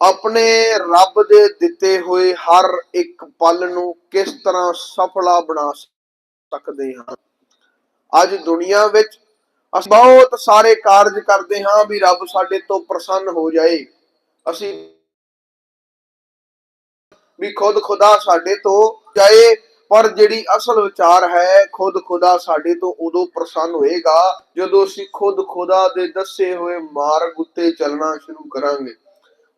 ਆਪਣੇ ਰੱਬ ਦੇ ਦਿੱਤੇ ਹੋਏ ਹਰ ਇੱਕ ਪਲ ਨੂੰ ਕਿਸ ਤਰ੍ਹਾਂ ਸਫਲਾ ਬਣਾ ਸਕਦੇ ਹਾਂ? ਅੱਜ ਦੁਨੀਆ ਵਿੱਚ ਅਸੀਂ ਬਹੁਤ ਸਾਰੇ ਕਾਰਜ ਕਰਦੇ ਹਾਂ ਵੀ ਰੱਬ ਸਾਡੇ ਤੋਂ ਪ੍ਰਸੰਨ ਹੋ ਜਾਏ। ਅਸੀਂ ਵੀ ਖੁਦ ਖੁਦਾ ਸਾਡੇ ਤੋਂ ਜਾਏ, ਪਰ ਜਿਹੜੀ ਅਸਲ ਵਿਚਾਰ ਹੈ, ਖੁਦ ਖੁਦਾ ਸਾਡੇ ਤੋਂ ਉਦੋਂ ਪ੍ਰਸੰਨ ਹੋਏਗਾ ਜਦੋਂ ਅਸੀਂ ਖੁਦ ਖੁਦਾ ਦੇ ਦੱਸੇ ਹੋਏ ਮਾਰਗ ਉੱਤੇ ਚੱਲਣਾ ਸ਼ੁਰੂ ਕਰਾਂਗੇ।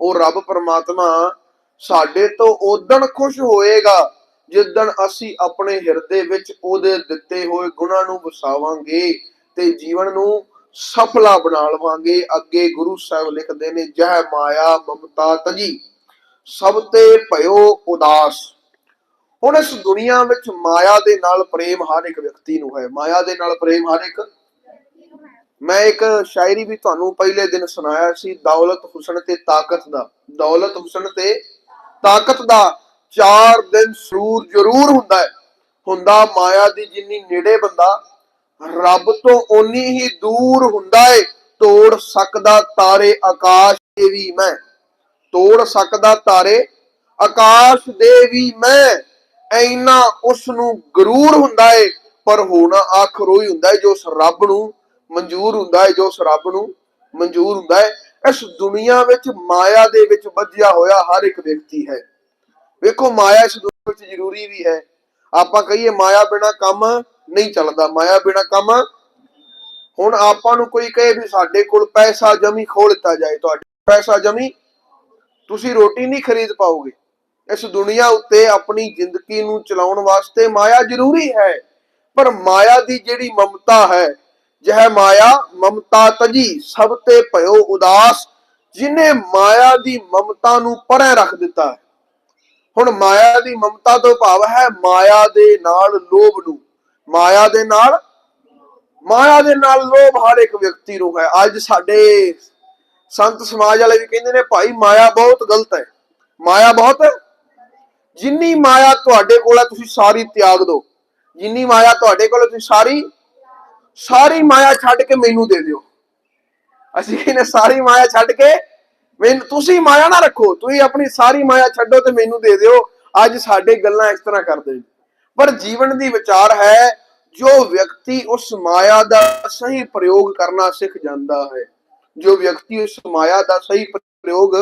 ਉਹ ਰੱਬ ਪਰਮਾਤਮਾ ਸਾਡੇ ਤੋਂ ਉਦਣ ਖੁਸ਼ ਹੋਏਗਾ, ਜਿੱਦਣ ਅਸੀਂ ਆਪਣੇ ਹਿਰਦੇ ਵਿੱਚ ਉਹਦੇ ਦਿੱਤੇ ਹੋਏ ਗੁਣਾਂ ਨੂੰ ਵਸਾਵਾਂਗੇ ਤੇ ਜੀਵਨ ਨੂੰ ਸਫਲਾ ਬਣਾ ਲਵਾਂਗੇ। ਅੱਗੇ ਗੁਰੂ ਸਾਹਿਬ ਲਿਖਦੇ ਨੇ, ਜਹ ਮਾਇਆ ਮਮਤਾ ਤਜੀ, ਸਭ ਤੇ ਭਇਓ ਉਦਾਸ। ਹੁਣ ਇਸ ਦੁਨੀਆ ਵਿੱਚ ਮਾਇਆ ਦੇ ਨਾਲ ਪ੍ਰੇਮ ਹਰ ਇੱਕ ਵਿਅਕਤੀ ਨੂੰ ਹੈ। ਮਾਇਆ ਦੇ ਨਾਲ ਪ੍ਰੇਮ ਹਰ ਇੱਕ ਮੈਂ ਇੱਕ ਸ਼ਾਇਰੀ ਵੀ ਤੁਹਾਨੂੰ ਪਹਿਲੇ ਦਿਨ ਸੁਣਾਇਆ ਸੀ, ਦੌਲਤ ਹੁਸਨ ਤੇ ਤਾਕਤ ਦਾ। ਦੌਲਤ ਹੁਸਨ ਤੇ ਤਾਕਤ ਦਾ ਚਾਰ ਦਿਨ ਸਰੂਰ ਜ਼ਰੂਰ ਹੁੰਦਾ ਹੈ। ਹੁੰਦਾ ਮਾਇਆ ਦੀ ਜਿੰਨੀ ਨੇੜੇ ਬੰਦਾ, ਰੱਬ ਤੋਂ ਓਨੀ ਹੀ ਦੂਰ ਹੁੰਦਾ ਏ। ਤੋੜ ਸਕਦਾ ਤਾਰੇ ਆਕਾਸ਼ ਦੇ ਵੀ ਮੈਂ। ਤੋੜ ਸਕਦਾ ਤਾਰੇ ਆਕਾਸ਼ ਦੇ ਵੀ ਮੈਂ। ਐਨਾ ਉਸ ਨੂੰ ਗਰੂਰ ਹੁੰਦਾ ਏ, ਪਰ ਹੋਣਾ ਆਖਰ ਹੀ ਹੁੰਦਾ ਏ, ਜੋ ਉਸ ਰੱਬ ਨੂੰ ਮਨਜ਼ੂਰ ਹੁੰਦਾ ਹੈ ਜੋ ਉਸ ਰੱਬ ਨੂੰ ਮਨਜ਼ੂਰ ਹੁੰਦਾ ਏ। ਇਸ ਦੁਨੀਆ ਵਿੱਚ ਮਾਇਆ ਦੇ ਵਿੱਚ ਵੱਜਿਆ ਹੋਇਆ ਹਰ ਇੱਕ ਵਿਅਕਤੀ ਹੈ। ਵੇਖੋ, ਮਾਇਆ ਇਸ ਦੁਨੀਆ ਵਿੱਚ ਜ਼ਰੂਰੀ ਵੀ ਹੈ। ਆਪਾਂ ਕਹੀਏ ਮਾਇਆ ਬਿਨਾ ਕੰਮ ਨਹੀਂ ਚੱਲਦਾ। ਮਾਇਆ ਬਿਨਾ ਕੰਮ ਹੁਣ ਆਪਾਂ ਨੂੰ ਕੋਈ ਕਹੇ ਵੀ ਸਾਡੇ ਕੋਲ ਪੈਸਾ ਜਮੀ ਖੋਲ ਦਿੱਤਾ ਜਾਏ, ਤੁਹਾਡੇ ਪੈਸਾ ਜਮੀ ਤੁਸੀਂ ਰੋਟੀ ਨਹੀਂ ਖਰੀਦ ਪਾਓਗੇ। ਇਸ ਦੁਨੀਆ ਉੱਤੇ ਆਪਣੀ ਜ਼ਿੰਦਗੀ ਨੂੰ ਚਲਾਉਣ ਵਾਸਤੇ ਮਾਇਆ ਜ਼ਰੂਰੀ ਹੈ। ਪਰ ਮਾਇਆ ਦੀ ਜਿਹੜੀ ਮਮਤਾ ਹੈ ਜਹ ਮਾਇਆ ਮਮਤਾ ਤਜੀ, ਸਭ ਤੇ ਭਇਓ ਉਦਾਸ, ਜਿਨੇ ਮਾਇਆ ਦੀ ਮਮਤਾ ਨੂੰ ਪਰੇ ਰੱਖ ਦਿੱਤਾ ਹੈ। ਹੁਣ ਮਾਇਆ ਦੀ ਮਮਤਾ ਤੋਂ ਭਾਵ ਹੈ ਮਾਇਆ ਦੇ ਨਾਲ ਲੋਭ ਨੂੰ। ਮਾਇਆ ਦੇ ਨਾਲ? ਮਾਇਆ ਦੇ ਨਾਲ ਲੋਭ ਹਰ ਇੱਕ ਵਿਅਕਤੀ ਨੂੰ ਹੈ। ਅੱਜ ਸਾਡੇ ਸੰਤ ਸਮਾਜ ਵਾਲੇ ਵੀ ਕਹਿੰਦੇ ਨੇ, ਭਾਈ, ਮਾਇਆ ਬਹੁਤ ਗਲਤ ਹੈ। ਮਾਇਆ ਬਹੁਤ ਜਿੰਨੀ ਮਾਇਆ ਤੁਹਾਡੇ ਕੋਲ ਹੈ, ਤੁਸੀਂ ਸਾਰੀ ਤਿਆਗ ਦਿਓ। ਜਿੰਨੀ ਮਾਇਆ ਤੁਹਾਡੇ ਕੋਲ ਤੁਸੀਂ ਸਾਰੀ ਸਾਰੀ ਮਾਇਆ ਛੱਡ ਕੇ ਮੈਨੂੰ ਦੇ ਦਿਓ। ਅਸੀਂ ਕਹਿੰਦੇ ਸਾਰੀ ਮਾਇਆ ਛੱਡ ਕੇ ਮੈਨੂੰ ਤੁਸੀਂ ਮਾਇਆ ਨਾ ਰੱਖੋ। ਤੁਸੀਂ ਆਪਣੀ ਸਾਰੀ ਮਾਇਆ ਛੱਡੋ ਤੇ ਮੈਨੂੰ ਦੇ ਦਿਓ। ਅੱਜ ਸਾਡੇ ਗੱਲਾਂ ਇਸ ਤਰ੍ਹਾਂ ਕਰਦੇ ਨੇ। ਪਰ ਜੀਵਨ ਦੀ ਵਿਚਾਰ ਹੈ, ਜੋ ਵਿਅਕਤੀ ਉਸ ਮਾਇਆ ਦਾ ਸਹੀ ਪ੍ਰਯੋਗ ਕਰਨਾ ਸਿੱਖ ਜਾਂਦਾ ਹੈ। ਜੋ ਵਿਅਕਤੀ ਉਸ ਮਾਇਆ ਦਾ ਸਹੀ ਪ੍ਰਯੋਗ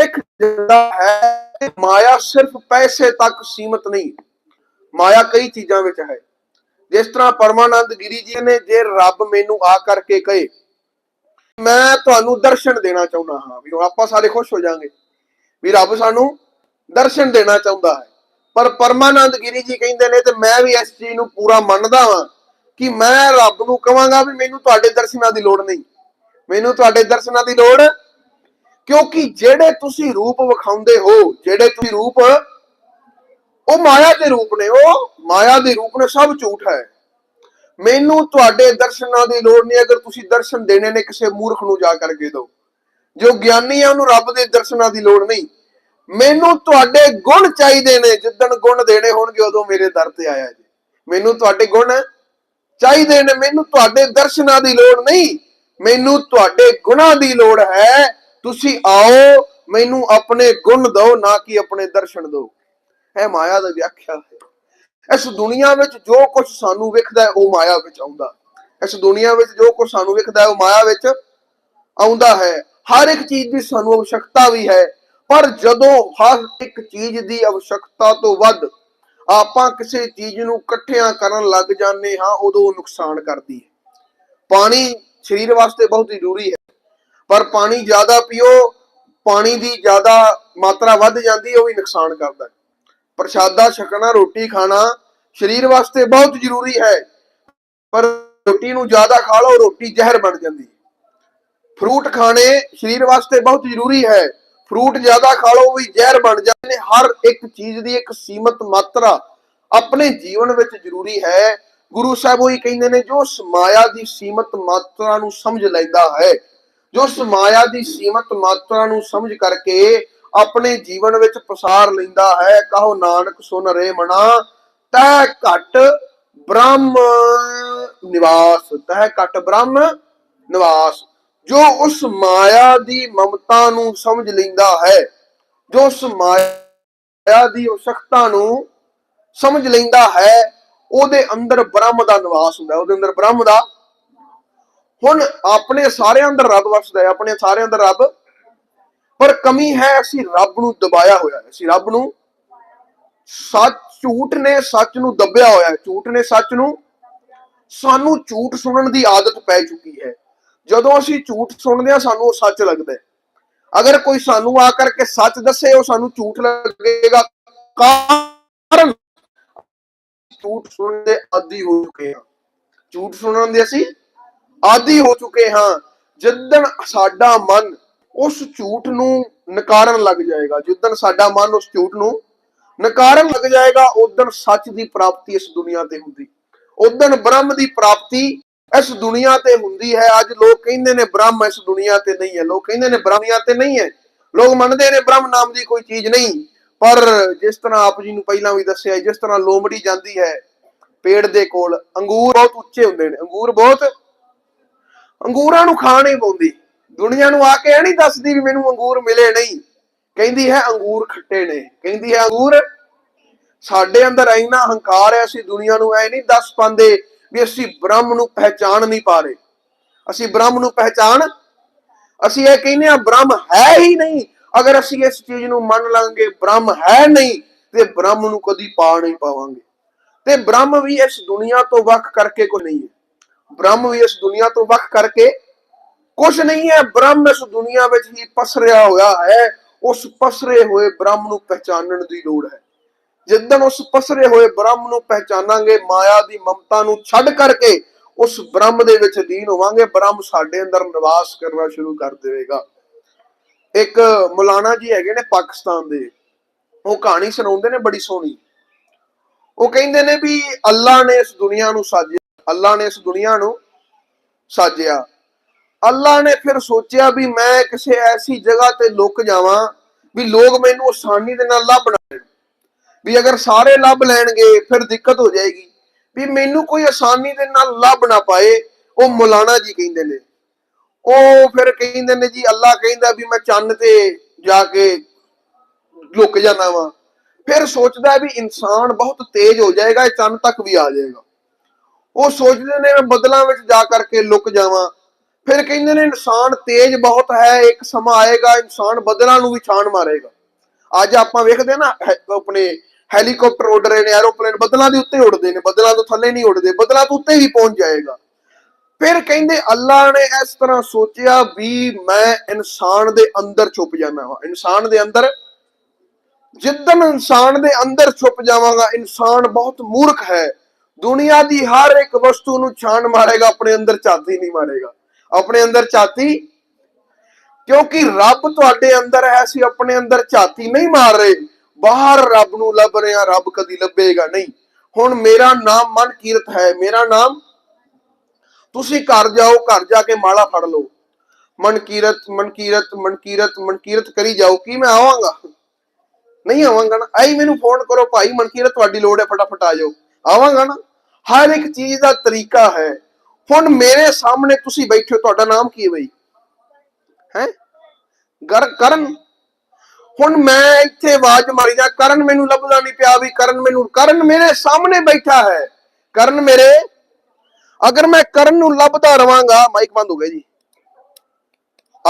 ਸਿੱਖ ਜਾਂਦਾ ਹੈ, ਮਾਇਆ ਸਿਰਫ ਪੈਸੇ ਤੱਕ ਸੀਮਤ ਨਹੀਂ। ਮਾਇਆ ਕਈ ਚੀਜ਼ਾਂ ਵਿੱਚ ਹੈ। ਜਿਸ ਤਰ੍ਹਾਂ ਪਰਮਾਨੰਦ ਗਿਰੀ ਜੀ ਨੇ ਜੇ ਰੱਬ ਮੈਨੂੰ ਆ ਕਰਕੇ ਕਹੇ, ਮੈਂ ਤੁਹਾਨੂੰ ਦਰਸ਼ਨ ਦੇਣਾ ਚਾਹੁੰਦਾ ਹਾਂ। ਵੀ ਆਪਾਂ ਸਾਰੇ ਖੁਸ਼ ਹੋ ਜਾਾਂਗੇ ਵੀ ਰੱਬ ਸਾਨੂੰ ਦਰਸ਼ਨ ਦੇਣਾ ਚਾਹੁੰਦਾ ਹੈ। ਪਰ ਪਰਮਾਨੰਦ ਗਿਰੀ ਜੀ ਕਹਿੰਦੇ ਨੇ ਤੇ ਮੈਂ ਵੀ ਇਸ ਚੀਜ਼ ਨੂੰ ਪੂਰਾ ਮੰਨਦਾ ਹਾਂ ਕਿ ਮੈਂ ਰੱਬ ਨੂੰ ਕਹਾਂਗਾ ਵੀ ਮੈਨੂੰ ਤੁਹਾਡੇ ਦਰਸ਼ਨਾਂ ਦੀ ਲੋੜ ਨਹੀਂ। ਮੈਨੂੰ ਤੁਹਾਡੇ ਦਰਸ਼ਨਾਂ ਦੀ ਲੋੜ ਕਿਉਂਕਿ ਜਿਹੜੇ ਤੁਸੀਂ ਰੂਪ ਵਿਖਾਉਂਦੇ ਹੋ, ਜਿਹੜੇ ਤੁਸੀਂ ਰੂਪ ਉਹ ਮਾਇਆ ਦੇ ਰੂਪ ਨੇ, ਉਹ ਮਾਇਆ ਦੇ ਰੂਪ ਨੇ, ਸਭ ਝੂਠ ਹੈ। ਮੈਨੂੰ ਤੁਹਾਡੇ ਦਰਸ਼ਨਾਂ ਦੀ ਲੋੜ ਨਹੀਂ, ਅਗਰ ਤੁਸੀਂ ਦਰਸ਼ਨ ਦੇਣੇ ਨੇ ਕਿਸੇ ਮੂਰਖ ਨੂੰ ਜਾ ਕਰਕੇ ਦਿਓ ਜੋ ਗਿਆਨੀ ਹੈ ਉਹਨੂੰ ਰੱਬ ਦੇ ਦਰਸ਼ਨਾਂ ਦੀ ਲੋੜ ਨਹੀਂ। ਮੈਨੂੰ ਤੁਹਾਡੇ ਗੁਣ ਚਾਹੀਦੇ ਨੇ, ਜਿੱਦਣ ਗੁਣ ਦੇਣੇ ਹੋਣਗੇ, ਉਦੋਂ ਮੇਰੇ ਦਰ ਤੇ ਆਇਆ ਜੀ। ਮੈਨੂੰ ਤੁਹਾਡੇ ਗੁਣ ਚਾਹੀਦੇ ਨੇ, ਮੈਨੂੰ ਤੁਹਾਡੇ ਦਰਸ਼ਨਾਂ ਦੀ ਲੋੜ ਨਹੀਂ। ਮੈਨੂੰ ਤੁਹਾਡੇ ਗੁਣਾਂ ਦੀ ਲੋੜ ਹੈ। ਤੁਸੀਂ ਆਓ, ਮੈਨੂੰ ਆਪਣੇ ਗੁਣ ਦਿਓ, ਨਾ ਕਿ ਆਪਣੇ ਦਰਸ਼ਨ ਦਿਓ। ਇਹ ਮਾਇਆ ਦਾ ਵਿਆਖਿਆ ਹੈ। ਇਸ ਦੁਨੀਆ ਵਿੱਚ ਜੋ ਕੁਝ ਸਾਨੂੰ ਵਿਖਦਾ ਹੈ, ਉਹ ਮਾਇਆ ਵਿੱਚ ਆਉਂਦਾ। ਇਸ ਦੁਨੀਆ ਵਿੱਚ ਜੋ ਕੁਝ ਸਾਨੂੰ ਵਿਖਦਾ ਹੈ, ਉਹ ਮਾਇਆ ਵਿੱਚ ਆਉਂਦਾ ਹੈ। ਹਰ ਇੱਕ ਚੀਜ਼ ਦੀ ਸਾਨੂੰ ਅਵਸ਼ਕਤਾ ਵੀ ਹੈ। ਪਰ ਜਦੋਂ ਹਰ ਇੱਕ ਚੀਜ਼ ਦੀ ਅਵਸ਼ਕਤਾ ਤੋਂ ਵੱਧ ਆਪਾਂ ਕਿਸੇ ਚੀਜ਼ ਨੂੰ ਇਕੱਠਿਆਂ ਕਰਨ ਲੱਗ ਜਾਂਦੇ ਹਾਂ, ਉਦੋਂ ਉਹ ਨੁਕਸਾਨ ਕਰਦੀ ਹੈ। ਪਾਣੀ ਸਰੀਰ ਵਾਸਤੇ ਬਹੁਤ ਜ਼ਰੂਰੀ ਹੈ। ਪਰ ਪਾਣੀ ਜ਼ਿਆਦਾ ਪੀਓ, ਪਾਣੀ ਦੀ ਜ਼ਿਆਦਾ ਮਾਤਰਾ ਵੱਧ ਜਾਂਦੀ ਹੈ, ਉਹ ਵੀ ਨੁਕਸਾਨ ਕਰਦਾ ਹੈ। ਪ੍ਰਸ਼ਾਦਾ ਛਕਣਾ, ਰੋਟੀ ਖਾਣਾ ਸਰੀਰ ਵਾਸਤੇ ਬਹੁਤ ਜ਼ਰੂਰੀ ਹੈ। ਪਰ ਰੋਟੀ ਨੂੰ ਜ਼ਿਆਦਾ ਖਾ ਲਓ, ਰੋਟੀ ਜ਼ਹਿਰ ਬਣ ਜਾਂਦੀ ਫਰੂਟ ਖਾਣੇ ਸਰੀਰ ਵਾਸਤੇ ਬਹੁਤ ਜ਼ਰੂਰੀ ਹੈ। ਫਰੂਟ ਜ਼ਿਆਦਾ ਖਾ ਲਓ ਵੀ ਜ਼ਹਿਰ ਬਣ ਜਾਂਦੇ ਨੇ। ਹਰ ਇੱਕ ਚੀਜ਼ ਦੀ ਇੱਕ ਸੀਮਤ ਮਾਤਰਾ ਆਪਣੇ ਜੀਵਨ ਵਿੱਚ ਜ਼ਰੂਰੀ ਹੈ। ਗੁਰੂ ਸਾਹਿਬ ਉਹੀ ਕਹਿੰਦੇ ਨੇ, ਜੋ ਸਮਾਇਆ ਦੀ ਸੀਮਤ ਮਾਤਰਾ ਨੂੰ ਸਮਝ ਲੈਂਦਾ ਹੈ, ਜੋ ਸਮਾਇਆ ਦੀ ਸੀਮਤ ਮਾਤਰਾ ਨੂੰ ਸਮਝ ਕਰਕੇ ਆਪਣੇ ਜੀਵਨ ਵਿੱਚ ਪਸਾਰ ਲੈਂਦਾ ਹੈ। ਕਹੋ ਨਾਨਕ, ਸੁਨ ਰੇ ਮਨਾ। ਤੈ ਘਟ ਬ੍ਰਹਮ ਨਿਵਾਸ। ਤੈ ਘਟ ਬ੍ਰਹਮ ਨਿਵਾਸ। ਜੋ ਉਸ ਮਾਇਆ ਦੀ ਮਮਤਾ ਨੂੰ ਸਮਝ ਲੈਂਦਾ ਹੈ, ਜੋ ਉਸ ਮਾਇਆ ਦੀ ਉਸਕਤਾ ਨੂੰ ਸਮਝ ਲੈਂਦਾ ਹੈ, ਉਹਦੇ ਅੰਦਰ ਬ੍ਰਹਮ ਦਾ ਨਿਵਾਸ ਹੁੰਦਾ ਉਹਦੇ ਅੰਦਰ ਬ੍ਰਹਮ ਦਾ ਹੁਣ ਆਪਣੇ ਸਾਰਿਆਂ ਅੰਦਰ ਰੱਬ ਵਸਦਾ ਹੈ। ਆਪਣੇ ਸਾਰਿਆਂ ਅੰਦਰ ਰੱਬ ਪਰ ਕਮੀ ਹੈ, ਅਸੀਂ ਰੱਬ ਨੂੰ ਦਬਾਇਆ ਹੋਇਆ ਹੈ। ਅਸੀਂ ਰੱਬ ਨੂੰ ਸੱਚ, ਝੂਠ ਨੇ ਸੱਚ ਨੂੰ ਦੱਬਿਆ ਹੋਇਆ ਹੈ। ਝੂਠ ਨੇ ਸੱਚ ਨੂੰ ਸਾਨੂੰ ਝੂਠ ਸੁਣਨ ਦੀ ਆਦਤ ਪੈ ਚੁੱਕੀ ਹੈ। ਜਦੋਂ ਅਸੀਂ ਝੂਠ ਸੁਣਦੇ ਹਾਂ, ਸਾਨੂੰ ਉਹ ਸੱਚ ਲੱਗਦਾ ਹੈ। ਅਗਰ ਕੋਈ ਸਾਨੂੰ ਆ ਕਰਕੇ ਸੱਚ ਦੱਸੇ, ਉਹ ਸਾਨੂੰ ਝੂਠ ਲੱਗੇਗਾ। ਕਾਰਨ ਝੂਠ ਸੁਣਨ ਦੇ ਆਦੀ ਹੋ ਚੁੱਕੇ ਹਾਂ। ਝੂਠ ਸੁਣਨ ਦੇ ਅਸੀਂ ਆਦੀ ਹੋ ਚੁੱਕੇ ਹਾਂ। ਜਿੱਦਣ ਸਾਡਾ ਮਨ ਉਸ ਝੂਠ ਨੂੰ ਨਕਾਰਨ ਲੱਗ ਜਾਏਗਾ। ਜਿੱਦਣ ਸਾਡਾ ਮਨ ਉਸ ਝੂਠ ਨੂੰ ਨਕਾਰਨ ਲੱਗ ਜਾਏਗਾ ਉਦਣ ਸੱਚ ਦੀ ਪ੍ਰਾਪਤੀ ਇਸ ਦੁਨੀਆ ਤੇ ਹੁੰਦੀ। ਉਦਣ ਬ੍ਰਹਮ ਦੀ ਪ੍ਰਾਪਤੀ ਇਸ ਦੁਨੀਆ ਤੇ ਹੁੰਦੀ ਹੈ। ਅੱਜ ਲੋਕ ਕਹਿੰਦੇ ਨੇ ਬ੍ਰਹਮ ਇਸ ਦੁਨੀਆ ਤੇ ਨਹੀਂ ਹੈ। ਲੋਕ ਕਹਿੰਦੇ ਨੇ ਬ੍ਰਹਮੀਆਂ ਤੇ ਨਹੀਂ ਹੈ। ਲੋਕ ਮੰਨਦੇ ਨੇ ਬ੍ਰਹਮ ਨਾਮ ਦੀ ਕੋਈ ਚੀਜ਼ ਨਹੀਂ। ਪਰ ਜਿਸ ਤਰ੍ਹਾਂ ਆਪ ਜੀ ਨੂੰ ਪਹਿਲਾਂ ਵੀ ਦੱਸਿਆ ਜਿਸ ਤਰ੍ਹਾਂ ਲੋਮੜੀ ਜਾਂਦੀ ਹੈ ਪੇੜ ਦੇ ਕੋਲ, ਅੰਗੂਰ ਬਹੁਤ ਉੱਚੇ ਹੁੰਦੇ ਨੇ। ਅੰਗੂਰ ਬਹੁਤ, ਅੰਗੂਰਾਂ ਨੂੰ ਖਾਣ ਹੀ ਪਾਉਂਦੀ। ਦੁਨੀਆ ਨੂੰ ਆ ਕੇ ਇਹ ਨਹੀਂ ਦੱਸਦੀ ਵੀ ਮੈਨੂੰ ਅੰਗੂਰ ਮਿਲੇ ਨਹੀਂ। ਕਹਿੰਦੀ ਹੈ ਅੰਗੂਰ ਖੱਟੇ ਨੇ। ਕਹਿੰਦੀ ਹੈ ਅੰਗੂਰ, ਸਾਡੇ ਅੰਦਰ ਇੰਨਾ ਹੰਕਾਰ ਹੈ, ਅਸੀਂ ਦੁਨੀਆ ਨੂੰ ਐ ਨਹੀਂ ਦੱਸ ਪਾਉਂਦੇ ਵੀ ਅਸੀਂ ਬ੍ਰਹਮ ਨੂੰ ਪਹਿਚਾਨ ਨਹੀਂ ਪਾ ਰਹੇ। ਅਸੀਂ ਬ੍ਰਹਮ ਨੂੰ ਪਹਿਚਾਨ ਅਸੀਂ ਇਹ ਕਹਿੰਦੇ ਆ ਬ੍ਰਹਮ ਹੈ ਹੀ ਨਹੀਂ। ਅਗਰ ਅਸੀਂ ਇਸ ਚੀਜ਼ ਨੂੰ ਮੰਨ ਲਾਂਗੇ, ਬ੍ਰਹਮ ਹੈ ਨਹੀਂ, ਤੇ ਬ੍ਰਹਮ ਨੂੰ ਕਦੀ ਪਾ ਨਹੀਂ ਪਾਵਾਂਗੇ। ਤੇ ਬ੍ਰਹਮ ਵੀ ਇਸ ਦੁਨੀਆ ਤੋਂ ਵੱਖ ਕਰਕੇ ਕੋਈ ਨਹੀਂ ਹੈ। ਬ੍ਰਹਮ ਵੀ ਇਸ ਦੁਨੀਆ ਤੋਂ ਵੱਖ ਕਰਕੇ ਕੁਝ ਨਹੀਂ ਹੈ, ਬ੍ਰਹਮ ਇਸ ਦੁਨੀਆ ਵਿੱਚ ਹੀ ਪਸਰਿਆ ਹੋਇਆ ਹੈ। ਉਸ ਪਸਰੇ ਹੋਏ ਬ੍ਰਹਮ ਨੂੰ ਪਹਿਚਾਨਣ ਦੀ ਲੋੜ ਹੈ। ਜਿੱਦਣ ਉਸ ਪਸਰੇ ਹੋਏ ਬ੍ਰਹਮ ਨੂੰ ਪਹਿਚਾਨਾਂਗੇ, ਮਾਇਆ ਦੀ ਮਮਤਾ ਨੂੰ ਛੱਡ ਕਰਕੇ ਉਸ ਬ੍ਰਹਮ ਦੇ ਵਿੱਚ ਅਧੀਨ ਹੋਵਾਂਗੇ। ਬ੍ਰਹਮ ਸਾਡੇ ਅੰਦਰ ਨਿਵਾਸ ਕਰਨਾ ਸ਼ੁਰੂ ਕਰ ਦੇਵੇਗਾ। ਇੱਕ ਮੌਲਾਨਾ ਜੀ ਹੈਗੇ ਨੇ ਪਾਕਿਸਤਾਨ ਦੇ। ਉਹ ਕਹਾਣੀ ਸੁਣਾਉਂਦੇ ਨੇ ਬੜੀ ਸੋਹਣੀ। ਉਹ ਕਹਿੰਦੇ ਨੇ ਵੀ ਅੱਲਾ ਨੇ ਇਸ ਦੁਨੀਆ ਨੂੰ ਸਾਜਿਆ। ਅੱਲਾ ਨੇ ਇਸ ਦੁਨੀਆ ਨੂੰ ਸਾਜਿਆ। ਅੱਲਾ ਨੇ ਫਿਰ ਸੋਚਿਆ ਵੀ ਮੈਂ ਕਿਸੇ ਐਸੀ ਜਗ੍ਹਾ ਤੇ ਲੁਕ ਜਾਵਾਂ ਵੀ ਲੋਕ ਮੈਨੂੰ ਆਸਾਨੀ ਦੇ ਨਾਲ ਲੱਭ ਨਾ ਲੈਣ ਵੀ ਅਗਰ ਸਾਰੇ ਲੱਭ ਲੈਣਗੇ, ਫਿਰ ਦਿੱਕਤ ਹੋ ਜਾਏਗੀ। ਵੀ ਮੈਨੂੰ ਕੋਈ ਆਸਾਨੀ ਦੇ ਨਾਲ ਲੱਭ ਨਾ ਪਾਏ, ਉਹ ਮੌਲਾਨਾ ਜੀ ਕਹਿੰਦੇ ਨੇ। ਉਹ ਫਿਰ ਕਹਿੰਦੇ ਨੇ ਜੀ ਅੱਲਾ ਕਹਿੰਦਾ ਵੀ ਮੈਂ ਚੰਨ ਤੇ ਜਾ ਕੇ ਲੁਕ ਜਾਣਾ ਵਾ। ਫਿਰ ਸੋਚਦਾ ਵੀ ਇਨਸਾਨ ਬਹੁਤ ਤੇਜ਼ ਹੋ ਜਾਏਗਾ, ਇਹ ਚੰਨ ਤੱਕ ਵੀ ਆ ਜਾਏਗਾ। ਉਹ ਸੋਚਦੇ ਨੇ ਮੈਂ ਬਦਲਾਂ ਵਿੱਚ ਜਾ ਕਰਕੇ ਲੁਕ ਜਾਵਾਂ। ਫਿਰ ਕਹਿੰਦੇ ਨੇ ਇਨਸਾਨ ਤੇਜ਼ ਬਹੁਤ ਹੈ, ਇੱਕ ਸਮਾਂ ਆਏਗਾ, ਇਨਸਾਨ ਬਦਲਾਂ ਨੂੰ ਵੀ ਛਾਣ ਮਾਰੇਗਾ। ਅੱਜ ਆਪਾਂ ਵੇਖਦੇ ਨਾ, ਹੈ- ਆਪਣੇ ਹੈਲੀਕਾਪਟਰ ਉੱਡ ਰਹੇ ਨੇ, ਐਰੋਪਲੇਨ ਬਦਲਾਂ ਦੇ ਉੱਤੇ ਉੱਡਦੇ ਨੇ, ਬਦਲਾਂ ਤੋਂ ਥੱਲੇ ਨਹੀਂ ਉੱਡਦੇ, ਬਦਲਾਂ ਤੋਂ ਉੱਤੇ ਵੀ ਪਹੁੰਚ ਜਾਏਗਾ। ਫਿਰ ਕਹਿੰਦੇ ਅੱਲਾ ਨੇ ਇਸ ਤਰ੍ਹਾਂ ਸੋਚਿਆ ਵੀ ਮੈਂ ਇਨਸਾਨ ਦੇ ਅੰਦਰ ਛੁਪ ਜਾਣਾ ਵਾ। ਇਨਸਾਨ ਦੇ ਅੰਦਰ ਜਿੱਦਨ ਇਨਸਾਨ ਦੇ ਅੰਦਰ ਛੁਪ ਜਾਵਾਂਗਾ, ਇਨਸਾਨ ਬਹੁਤ ਮੂਰਖ ਹੈ। ਦੁਨੀਆ ਦੀ ਹਰ ਇੱਕ ਵਸਤੂ ਨੂੰ ਛਾਣ ਮਾਰੇਗਾ, ਆਪਣੇ ਅੰਦਰ ਝਾਤੀ ਨਹੀਂ ਮਾਰੇਗਾ। ਆਪਣੇ ਅੰਦਰ ਝਾਤੀ? ਕਿਉਂਕਿ ਰੱਬ ਤੁਹਾਡੇ ਅੰਦਰ ਹੈ, ਅਸੀਂ ਆਪਣੇ ਅੰਦਰ ਝਾਤੀ ਨਹੀਂ ਮਾਰ ਰਹੇ। ਬਾਹਰ ਰੱਬ ਨੂੰ ਲੱਭ ਰਹੇ ਹਾਂ, ਰੱਬ ਕਦੀ ਲੱਭੇਗਾ ਨਹੀਂ। ਹੁਣ ਮੇਰਾ ਨਾਮ ਮਨ ਕੀਰਤ ਹੈ, ਮੇਰਾ ਨਾਮ? ਤੁਸੀਂ ਘਰ ਜਾਓ, ਘਰ ਜਾ ਕੇ ਮਾਲਾ ਫੜ ਲਓ। ਮਨ ਕੀਰਤ ਮਨ ਕੀਰਤ ਮਨ ਕੀਰਤ ਮਨ ਕੀਰਤ ਕਰੀ ਜਾਓ, ਕੀ ਮੈਂ ਆਵਾਂਗਾ? ਨਹੀਂ ਆਵਾਂਗਾ ਨਾ। ਆਈ ਮੈਨੂੰ ਫੋਨ ਕਰੋ, ਭਾਈ ਮਨਕੀਰਤ, ਤੁਹਾਡੀ ਲੋੜ ਹੈ, ਫਟਾਫਟ ਆ ਜਾਓ। ਆਵਾਂਗਾ ਨਾ। ਹਰ ਇੱਕ ਚੀਜ਼ ਦਾ ਤਰੀਕਾ ਹੈ। ਹੁਣ ਮੇਰੇ ਸਾਹਮਣੇ ਤੁਸੀਂ ਬੈਠੇ ਹੋ, ਤੁਹਾਡਾ ਨਾਮ ਕੀ ਹੈ ਬਈ? ਹੈ? ਕਰਨ? ਹੁਣ ਮੈਂ ਇੱਥੇ ਆਵਾਜ਼ ਮਾਰੀ ਜਾ ਕਰਨ ਮੈਨੂੰ ਲੱਭਦਾ ਨਹੀਂ ਪਿਆ ਵੀ ਕਰਨ ਮੈਨੂੰ, ਕਰਨ ਮੇਰੇ ਸਾਹਮਣੇ ਬੈਠਾ ਹੈ। ਕਰਨ ਮੇਰੇ, ਅਗਰ ਮੈਂ ਕਰਨ ਨੂੰ ਲੱਭਦਾ ਰਵਾਂਗਾ, ਮਾਈਕ ਬੰਦ ਹੋ ਗਿਆ ਜੀ।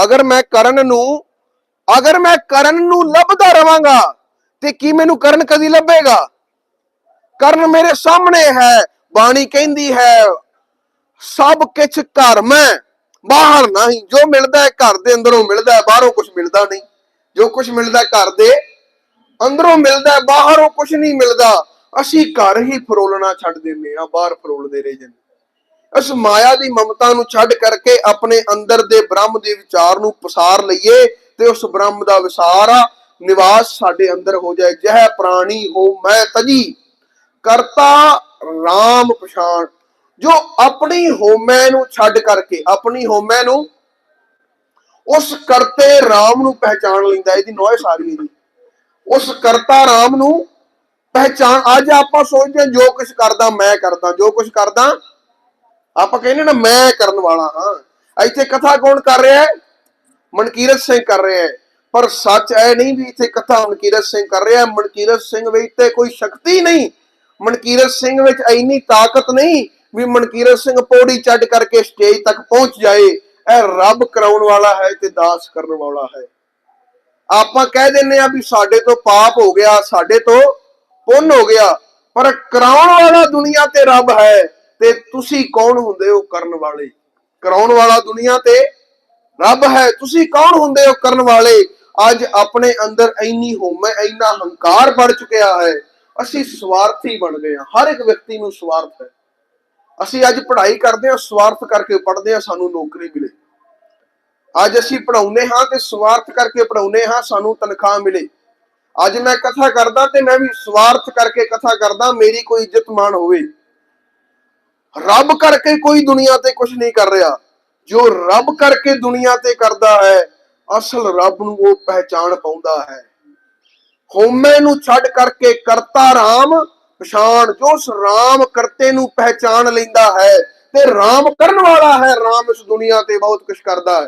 ਅਗਰ ਮੈਂ ਕਰਨ ਨੂੰ, ਅਗਰ ਮੈਂ ਕਰਨ ਨੂੰ ਲੱਭਦਾ ਰਵਾਂਗਾ, ਤੇ ਕੀ ਮੈਨੂੰ ਕਰਨ ਕਦੀ ਲੱਭੇਗਾ? ਕਰਨ ਮੇਰੇ ਸਾਹਮਣੇ ਹੈ, ਬਾਣੀ ਕਹਿੰਦੀ ਹੈ ਸਭ ਕੁਝ ਘਰ ਮੈਂ। ਬਾਹਰ ਨਹੀਂ। ਜੋ ਮਿਲਦਾ ਹੈ ਘਰ ਦੇ ਅੰਦਰੋਂ ਮਿਲਦਾ ਹੈ, ਬਾਹਰੋਂ ਕੁਝ ਮਿਲਦਾ ਨਹੀਂ। ਜੋ ਕੁਝ ਮਿਲਦਾ ਘਰ ਦੇ ਅੰਦਰੋਂ ਮਿਲਦਾ ਹੈ, ਬਾਹਰੋਂ ਕੁਝ ਨਹੀਂ ਮਿਲਦਾ। ਅਸੀਂ ਘਰ ਹੀ ਫਰੋਲਣਾ ਛੱਡ ਦਿੰਦੇ ਆ ਬਾਹਰ ਫਰੋਲਦੇ ਰਹਿ ਜਾਂਦੇ ਇਸ ਮਾਇਆ ਦੀ ਮਮਤਾ ਨੂੰ ਛੱਡ ਕਰਕੇ ਆਪਣੇ ਅੰਦਰ ਦੇ ਬ੍ਰਹਮ ਦੇ ਵਿਚਾਰ ਨੂੰ ਪਸਾਰ ਲਈਏ ਤੇ ਉਸ ਬ੍ਰਹਮ ਦਾ ਵਿਸਾਰਾ ਨਿਵਾਸ ਸਾਡੇ ਅੰਦਰ ਹੋ ਜਾਏ। ਜਹ ਪ੍ਰਾਣੀ ਹੋ ਮੈਂ ਤਜੀ ਕਰਤਾ RAM ਪਛਾਣ। ਜੋ ਆਪਣੀ ਹੋਮੈ ਨੂੰ ਛੱਡ ਕਰਕੇ, ਆਪਣੀ ਹੋਮੈ ਨੂੰ ਉਸ ਕਰਤੇ RAM ਨੂੰ ਪਹਿਚਾਨ ਲੈਂਦਾ, ਇਹਦੀ ਨੋਏ ਸਾਰੀ ਦੀ। ਉਸ ਕਰਤਾ RAM ਨੂੰ ਪਹਿਚਾਨ ਅੱਜ ਆਪਾਂ ਸੋਚਦੇ ਹਾਂ ਜੋ ਕੁਝ ਕਰਦਾ, ਮੈਂ ਕਰਦਾ, ਜੋ ਕੁਝ ਕਰਦਾ, ਆਪਾਂ ਕਹਿੰਦੇ ਨਾ ਮੈਂ ਕਰਨ ਵਾਲਾ ਹਾਂ। ਇੱਥੇ ਕਥਾ ਕੌਣ ਕਰ ਰਿਹਾ ਹੈ? ਮਨਕੀਰਤ ਸਿੰਘ ਕਰ ਰਿਹਾ ਹੈ। ਪਰ ਸੱਚ ਇਹ ਨਹੀਂ ਵੀ ਇੱਥੇ ਕਥਾ ਮਨਕੀਰਤ ਸਿੰਘ ਕਰ ਰਿਹਾ ਹੈ। ਮਨਕੀਰਤ ਸਿੰਘ ਵਿੱਚ ਤੇ ਕੋਈ ਸ਼ਕਤੀ ਨਹੀਂ। ਮਨਕੀਰਤ ਸਿੰਘ ਵਿੱਚ ਇੰਨੀ ਤਾਕਤ ਨਹੀਂ। ਵੀ ਮਨਕੀਰਤ ਸਿੰਘ ਪੌੜੀ ਚੱਡ ਕਰਕੇ ਸਟੇਜ ਤੱਕ ਪਹੁੰਚ ਜਾਏ, ਇਹ ਰੱਬ ਕਰਾਉਣ ਵਾਲਾ ਹੈ ਤੇ ਦਾਸ ਕਰਨ ਵਾਲਾ ਹੈ। ਆਪਾਂ ਕਹਿ ਦਿੰਨੇ ਆ ਵੀ ਸਾਡੇ ਤੋਂ ਪਾਪ ਹੋ ਗਿਆ, ਸਾਡੇ ਤੋਂ ਪੁੰਨ ਹੋ ਗਿਆ, ਪਰ ਕਰਾਉਣ ਵਾਲਾ ਦੁਨੀਆ ਤੇ ਰੱਬ ਹੈ ਤੇ ਤੁਸੀਂ ਕੌਣ ਹੁੰਦੇ ਹੋ ਕਰਨ ਵਾਲੇ? ਕਰਾਉਣ ਵਾਲਾ ਦੁਨੀਆ ਤੇ ਰੱਬ ਹੈ, ਤੁਸੀਂ ਕੌਣ ਹੁੰਦੇ ਹੋ ਕਰਨ ਵਾਲੇ? ਅੱਜ ਆਪਣੇ ਅੰਦਰ ਇੰਨੀ ਹੋਮੈ ਇੰਨਾ ਹੰਕਾਰ ਵੜ ਚੁੱਕਿਆ ਹੈ, ਅਸੀਂ ਸਵਾਰਥੀ ਬਣ ਗਏ ਹਾਂ, ਹਰ ਇੱਕ ਵਿਅਕਤੀ ਨੂੰ ਸਵਾਰਥ ਹੈ। ਅਸੀਂ ਅੱਜ ਪੜ੍ਹਾਈ ਕਰਦੇ ਹਾਂ, ਸਵਾਰਥ ਕਰਕੇ ਪੜ੍ਹਦੇ ਹਾਂ, ਸਾਨੂੰ ਨੌਕਰੀ ਮਿਲੇ। ਅੱਜ ਅਸੀਂ ਪੜਾਉਨੇ ਹਾਂ ਤੇ ਸਵਾਰਥ ਕਰਕੇ ਪੜਾਉਨੇ ਹਾਂ, ਸਾਨੂੰ ਤਨਖਾਹ ਮਿਲੇ। ਅੱਜ ਮੈਂ ਕਥਾ ਕਰਦਾ ਤੇ ਮੈਂ ਵੀ ਸਵਾਰਥ ਕਰਕੇ ਕਥਾ ਕਰਦਾ, ਮੇਰੀ ਕੋਈ ਇੱਜ਼ਤ ਮਾਣ ਹੋਵੇ। ਰੱਬ ਕਰਕੇ ਕੋਈ ਦੁਨੀਆ ਤੇ ਕੁਝ ਨਹੀਂ ਕਰ ਰਿਹਾ। ਜੋ ਰੱਬ ਕਰਕੇ ਦੁਨੀਆ ਤੇ ਕਰਦਾ ਹੈ, ਅਸਲ ਰੱਬ ਨੂੰ ਉਹ ਪਹਿਚਾਣ ਪਾਉਂਦਾ ਹੈ। ਹੋਮੇ ਨੂੰ ਛੱਡ ਕਰਕੇ ਕਰਤਾ ਰਾਮ ਪਛਾਣ ਜੋ ਉਸ ਰਾਮ ਕਰਤੇ ਨੂੰ ਪਹਿਚਾਣ ਲੈਂਦਾ ਹੈ, ਤੇ ਰਾਮ ਕਰਨ ਵਾਲਾ ਹੈ, ਰਾਮ ਇਸ ਦੁਨੀਆ ਤੇ ਬਹੁਤ ਕੁਝ ਕਰਦਾ ਹੈ।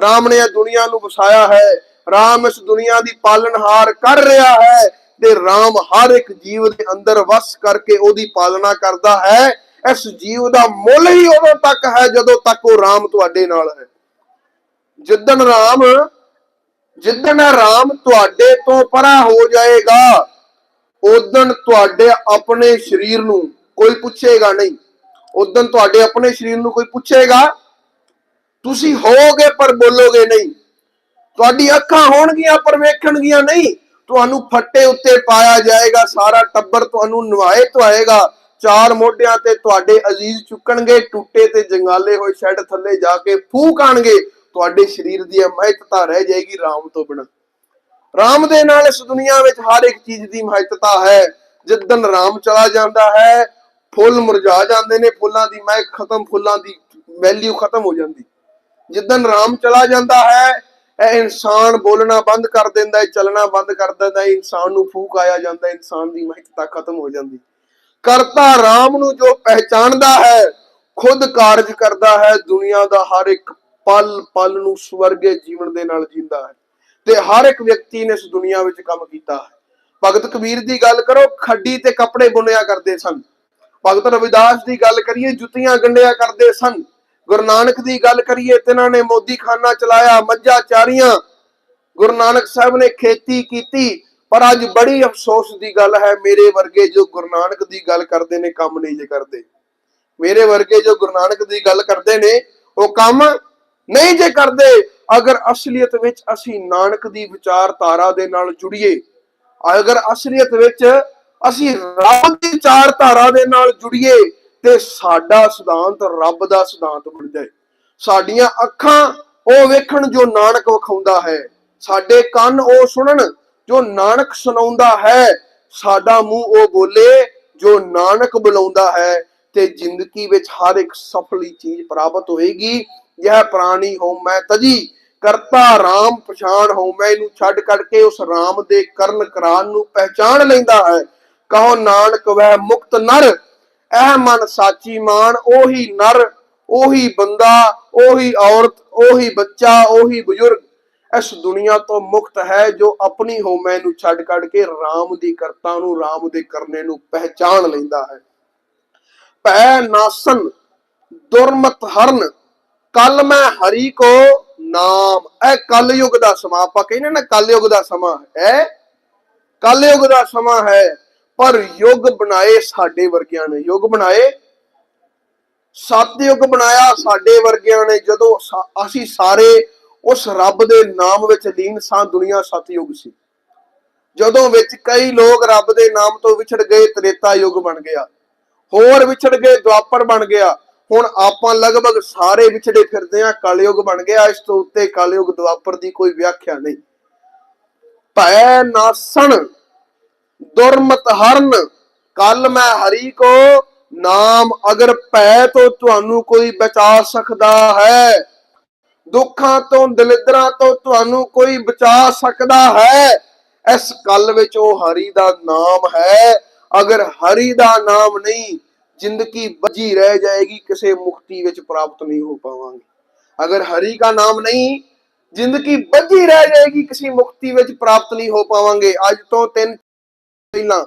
ਰਾਮ ਨੇ ਇਹ ਦੁਨੀਆ ਨੂੰ ਵਸਾਇਆ ਹੈ, ਰਾਮ ਇਸ ਦੁਨੀਆ ਦੀ ਪਾਲਣਹਾਰ ਕਰ ਰਿਹਾ ਹੈ, ਤੇ ਰਾਮ ਹਰ ਇੱਕ ਜੀਵ ਦੇ ਅੰਦਰ ਵਸ ਕਰਕੇ ਉਹਦੀ ਪਾਲਣਾ ਕਰਦਾ ਹੈ। ਇਸ ਜੀਵ ਦਾ ਮੁੱਲ ਹੀ ਉਦੋਂ ਤੱਕ ਹੈ, ਜਦੋਂ ਤੱਕ ਉਹ ਰਾਮ ਤੁਹਾਡੇ ਨਾਲ ਹੈ। ਜਿੱਦਣ ਰਾਮ ਜਿੱਦਣ ਰਾਮ ਤੁਹਾਡੇ ਤੋਂ ਪਰਾਂ ਹੋ ਜਾਏਗਾ ਉਦਣ ਤੁਹਾਡੇ ਆਪਣੇ ਸਰੀਰ ਨੂੰ ਕੋਈ ਪੁੱਛੇਗਾ ਨਹੀਂ। ਉਦਣ ਤੁਹਾਡੇ ਆਪਣੇ ਸਰੀਰ ਨੂੰ ਕੋਈ ਪੁੱਛੇਗਾ। ਤੁਸੀਂ ਹੋਗੇ ਪਰ ਬੋਲੋਗੇ ਨਹੀਂ। ਤੁਹਾਡੀ ਅੱਖਾਂ ਹੋਣਗੀਆਂ ਪਰ ਵੇਖਣਗੀਆਂ ਨਹੀਂ। ਤੁਹਾਨੂੰ ਫੱਟੇ ਉੱਤੇ ਪਾਇਆ ਜਾਏਗਾ, ਸਾਰਾ ਟੱਬਰ ਤੁਹਾਨੂੰ ਨਵਾਏ ਧਵਾਏਗਾ ਚਾਰ ਮੋਢਿਆਂ ਤੇ ਤੁਹਾਡੇ ਅਜ਼ੀਜ਼ ਚੁੱਕਣਗੇ, ਟੁੱਟੇ ਤੇ ਜੰਗਾਲੇ ਹੋਏ ਸ਼ੈੱਡ ਥੱਲੇ ਜਾ ਕੇ ਫੂਕ ਆਣਗੇ। ਤੁਹਾਡੇ ਸਰੀਰ ਦੀ ਮਹੱਤਤਾ ਰਹਿ ਜਾਏਗੀ ਰਾਮ ਤੋਂ ਬਿਨਾਂ। ਰਾਮ ਦੇ ਨਾਲ ਇਸ ਦੁਨੀਆ ਵਿੱਚ ਹਰ ਇੱਕ ਚੀਜ਼ ਦੀ ਮਹੱਤਤਾ ਹੈ। ਜਿੱਦਨ ਰਾਮ ਚਲਾ ਜਾਂਦਾ ਹੈ, ਫੁੱਲ ਮੁਰਝਾ ਜਾਂਦੇ ਨੇ, ਫੁੱਲਾਂ ਦੀ ਮਹਿਕ ਖਤਮ, ਫੁੱਲਾਂ ਦੀ ਵੈਲਿਊ ਖਤਮ ਹੋ ਜਾਂਦੀ। ਜਿੱਦਨ ਰਾਮ ਚਲਾ ਜਾਂਦਾ ਹੈ, ਇਹ ਇਨਸਾਨ ਬੋਲਣਾ ਬੰਦ ਕਰ ਦਿੰਦਾ ਹੈ, ਚੱਲਣਾ ਬੰਦ ਕਰ ਦਿੰਦਾ ਹੈ, ਇਨਸਾਨ ਨੂੰ ਫੂਕ ਆਇਆ ਜਾਂਦਾ, ਇਨਸਾਨ ਦੀ ਮਹੱਤਤਾ ਖਤਮ ਹੋ ਜਾਂਦੀ। ਕਰਤਾ ਰਾਮ ਨੂੰ ਜੋ ਪਹਿਚਾਣਦਾ ਹੈ, ਖੁਦ ਕਾਰਜ ਕਰਦਾ ਹੈ, ਦੁਨੀਆ ਦਾ ਹਰ ਇੱਕ ਪਲ ਪਲ ਨੂੰ ਸਵਰਗੇ ਜੀਵਨ ਦੇ ਨਾਲ ਜੀਂਦਾ ਹੈ। ਤੇ ਹਰ ਇੱਕ ਵਿਅਕਤੀ ਨੇ ਇਸ ਦੁਨੀਆ ਵਿੱਚ ਕੰਮ ਕੀਤਾ ਹੈ। ਭਗਤ ਕਬੀਰ ਦੀ ਗੱਲ ਕਰੋ, ਖੱਡੀ ਤੇ ਕੱਪੜੇ ਬੁਣਿਆ ਕਰਦੇ ਸਨ। ਭਗਤ ਰਵਿਦਾਸ ਦੀ ਗੱਲ ਕਰੀਏ, ਜੁੱਤੀਆਂ ਗੰਡਿਆ ਕਰਦੇ ਸਨ। ਗੁਰੂ ਨਾਨਕ ਦੀ ਗੱਲ ਕਰੀਏ, ਤੇ ਨੇ ਮੋਦੀ ਚਲਾਇਆ, ਮੱਝਾਂ ਚਾਰੀਆਂ। ਗੁਰੂ ਨਾਨਕ ਸਾਹਿਬ ਨੇ ਖੇਤੀ ਕੀਤੀ, ਪਰ ਅੱਜ ਬੜੀ ਅਫਸੋਸ ਦੀ ਗੱਲ ਹੈ, ਮੇਰੇ ਵਰਗੇ ਜੋ ਗੁਰੂ ਨਾਨਕ ਦੀ ਗੱਲ ਕਰਦੇ ਨੇ, ਕੰਮ ਨਹੀਂ ਜੇ ਕਰਦੇ। ਮੇਰੇ ਵਰਗੇ ਜੋ ਗੁਰੂ ਨਾਨਕ ਦੀ ਗੱਲ ਕਰਦੇ ਨੇ, ਉਹ ਕੰਮ ਨਹੀਂ ਜੇ ਕਰਦੇ, ਅਗਰ ਅਸਲੀਅਤ ਵਿੱਚ ਅਸੀਂ ਨਾਨਕ ਦੀ ਵਿਚਾਰਧਾਰਾ ਦੇ ਨਾਲ ਜੁੜੀਏ, ਅਗਰ ਅਸਲੀਅਤ ਵਿੱਚ ਅਸੀਂ ਰੱਬ ਦੀ ਵਿਚਾਰਧਾਰਾ ਦੇ ਨਾਲ ਜੁੜੀਏ, ਤੇ ਸਾਡਾ ਸਿਧਾਂਤ ਰੱਬ ਦਾ ਸਿਧਾਂਤ ਬਣ ਜਾਏ। ਸਾਡੀਆਂ ਅੱਖਾਂ ਉਹ ਵੇਖਣ ਜੋ ਨਾਨਕ ਵਿਖਾਉਂਦਾ ਹੈ, ਸਾਡੇ ਕੰਨ ਉਹ ਸੁਣਨ ਜੋ ਨਾਨਕ ਸੁਣਾਉਂਦਾ ਹੈ, ਸਾਡਾ ਮੂੰਹ ਉਹ ਬੋਲੇ ਜੋ ਨਾਨਕ ਬੁਲਾਉਂਦਾ ਹੈ, ਤੇ ਜ਼ਿੰਦਗੀ ਵਿੱਚ ਹਰ ਇੱਕ ਸਫਲੀ ਚੀਜ਼ ਪ੍ਰਾਪਤ ਹੋਏਗੀ। ਯਹ ਪ੍ਰਾਣੀ ਹੋ ਮੈਂ ਤਜੀ, ਕਰਤਾ RAM ਪਛਾਣ ਹੋ ਮੈਂ, ਇਹਨੂੰ ਛੱਡ ਕੱਢ ਕੇ ਉਸ RAM ਦੇ ਕਰਨ ਕਰਾਨ ਨੂੰ ਪਹਿਚਾਨ ਲੈਂਦਾ ਹੈ। ਕਹੋ ਨਾਨਕ, ਵਹਿ ਮੁਕਤ ਨਰ, ਇਹ ਮਨ ਸਾਚੀ ਮਾਨ, ਉਹੀ ਨਰ, ਉਹੀ ਬੰਦਾ, ਉਹੀ ਔਰਤ, ਉਹੀ ਬੱਚਾ, ਉਹੀ ਬਜ਼ੁਰਗ, ਇਸ ਦੁਨੀਆ ਤੋਂ ਮੁਕਤ ਹੈ ਜੋ ਆਪਣੀ ਹੋਮੈ ਨੂੰ ਛੱਡ ਕੱਢ ਕੇ RAM ਦੀ ਕਰਤਾ ਨੂੰ RAM ਦੇ ਕਰਨੇ ਨੂੰ ਪਹਿਚਾਣ ਲੈਂਦਾ ਹੈ। ਭੈ ਨਾਸਨ ਦੁਰਮਤ ਹਰਨ ਕੱਲ ਮੈਂ ਹਰੀ ਕੋ ਨਾਮ, ਇਹ ਕਲ ਕਲਯੁਗ ਦਾ ਸਮਾਂ, ਆਪਾਂ ਕਹਿੰਦੇ ਨਾ ਕਲਯੁਗ ਦਾ ਸਮਾਂ ਹੈ। ਕਲ ਕਲਯੁਗ ਦਾ ਸਮਾਂ ਹੈ, ਪਰ ਯੁੱਗ ਬਣਾਏ ਸਾਡੇ ਵਰਗਿਆਂ ਨੇ। ਯੁੱਗ ਬਣਾਏ, ਸਤਯੁਗ ਬਣਾਇਆ ਸਾਡੇ ਵਰਗਿਆਂ ਨੇ। ਜਦੋਂ ਅਸੀਂ ਸਾਰੇ ਉਸ ਰੱਬ ਦੇ ਨਾਮ ਵਿੱਚ ਲੀਨ ਸਾਂ ਦੁਨੀਆ ਸਤਯੁਗ ਸੀ। ਜਦੋਂ ਵਿੱਚ ਕਈ ਲੋਕ ਰੱਬ ਦੇ ਨਾਮ ਤੋਂ ਵਿਛੜ ਗਏ, ਤ੍ਰੇਤਾ ਯੁੱਗ ਬਣ ਗਿਆ। ਹੋਰ ਵਿਛੜ ਗਏ, ਦੁਆਪਰ ਬਣ ਗਿਆ। ਹੁਣ ਆਪਾਂ ਲਗਭਗ ਸਾਰੇ ਵਿਛੜੇ ਫਿਰਦੇ ਆ ਕਲਯੁਗ ਬਣ ਗਿਆ, ਇਸ ਤੋਂ ਉੱਤੇ ਕਲਯੁਗ ਦੁਆਪਰ ਦੀ ਕੋਈ ਵਿਆਖਿਆ ਨਹੀਂ। ਭੈ ਨਾਸਣ, ਦੁਰਮਤ ਹਰਨ ਕੱਲ ਮੈਂ ਹਰੀ ਕੋ, ਨਾਮ ਅਗਰ ਭੈ ਤੋਂ ਤੁਹਾਨੂੰ ਕੋਈ ਬਚਾ ਸਕਦਾ ਹੈ। ਦੁੱਖਾਂ ਤੋਂ, ਦਲਿਦਰਾਂ ਤੋਂ ਤੁਹਾਨੂੰ ਕੋਈ ਬਚਾ ਸਕਦਾ ਹੈ। ਇਸ ਕੱਲ ਵਿੱਚ ਉਹ ਹਰੀ ਦਾ ਨਾਮ ਹੈ। ਅਗਰ ਹਰੀ ਦਾ ਨਾਮ ਨਹੀਂ ਜ਼ਿੰਦਗੀ ਬਚੀ ਰਹਿ ਜਾਏਗੀ ਕਿਸੇ ਮੁਕਤੀ ਵਿੱਚ ਪ੍ਰਾਪਤ ਨਹੀਂ ਹੋ ਪਾਵਾਂਗੇ ਅਗਰ ਹਰੀ ਦਾ ਨਾਮ ਨਹੀਂ ਜ਼ਿੰਦਗੀ ਬਚੀ ਰਹਿ ਜਾਏਗੀ ਕਿਸੇ ਮੁਕਤੀ ਵਿੱਚ ਪ੍ਰਾਪਤ ਨਹੀਂ ਹੋ ਪਾਵਾਂਗੇ ਅੱਜ ਤੋਂ ਤਿੰਨ ਪਹਿਲਾਂ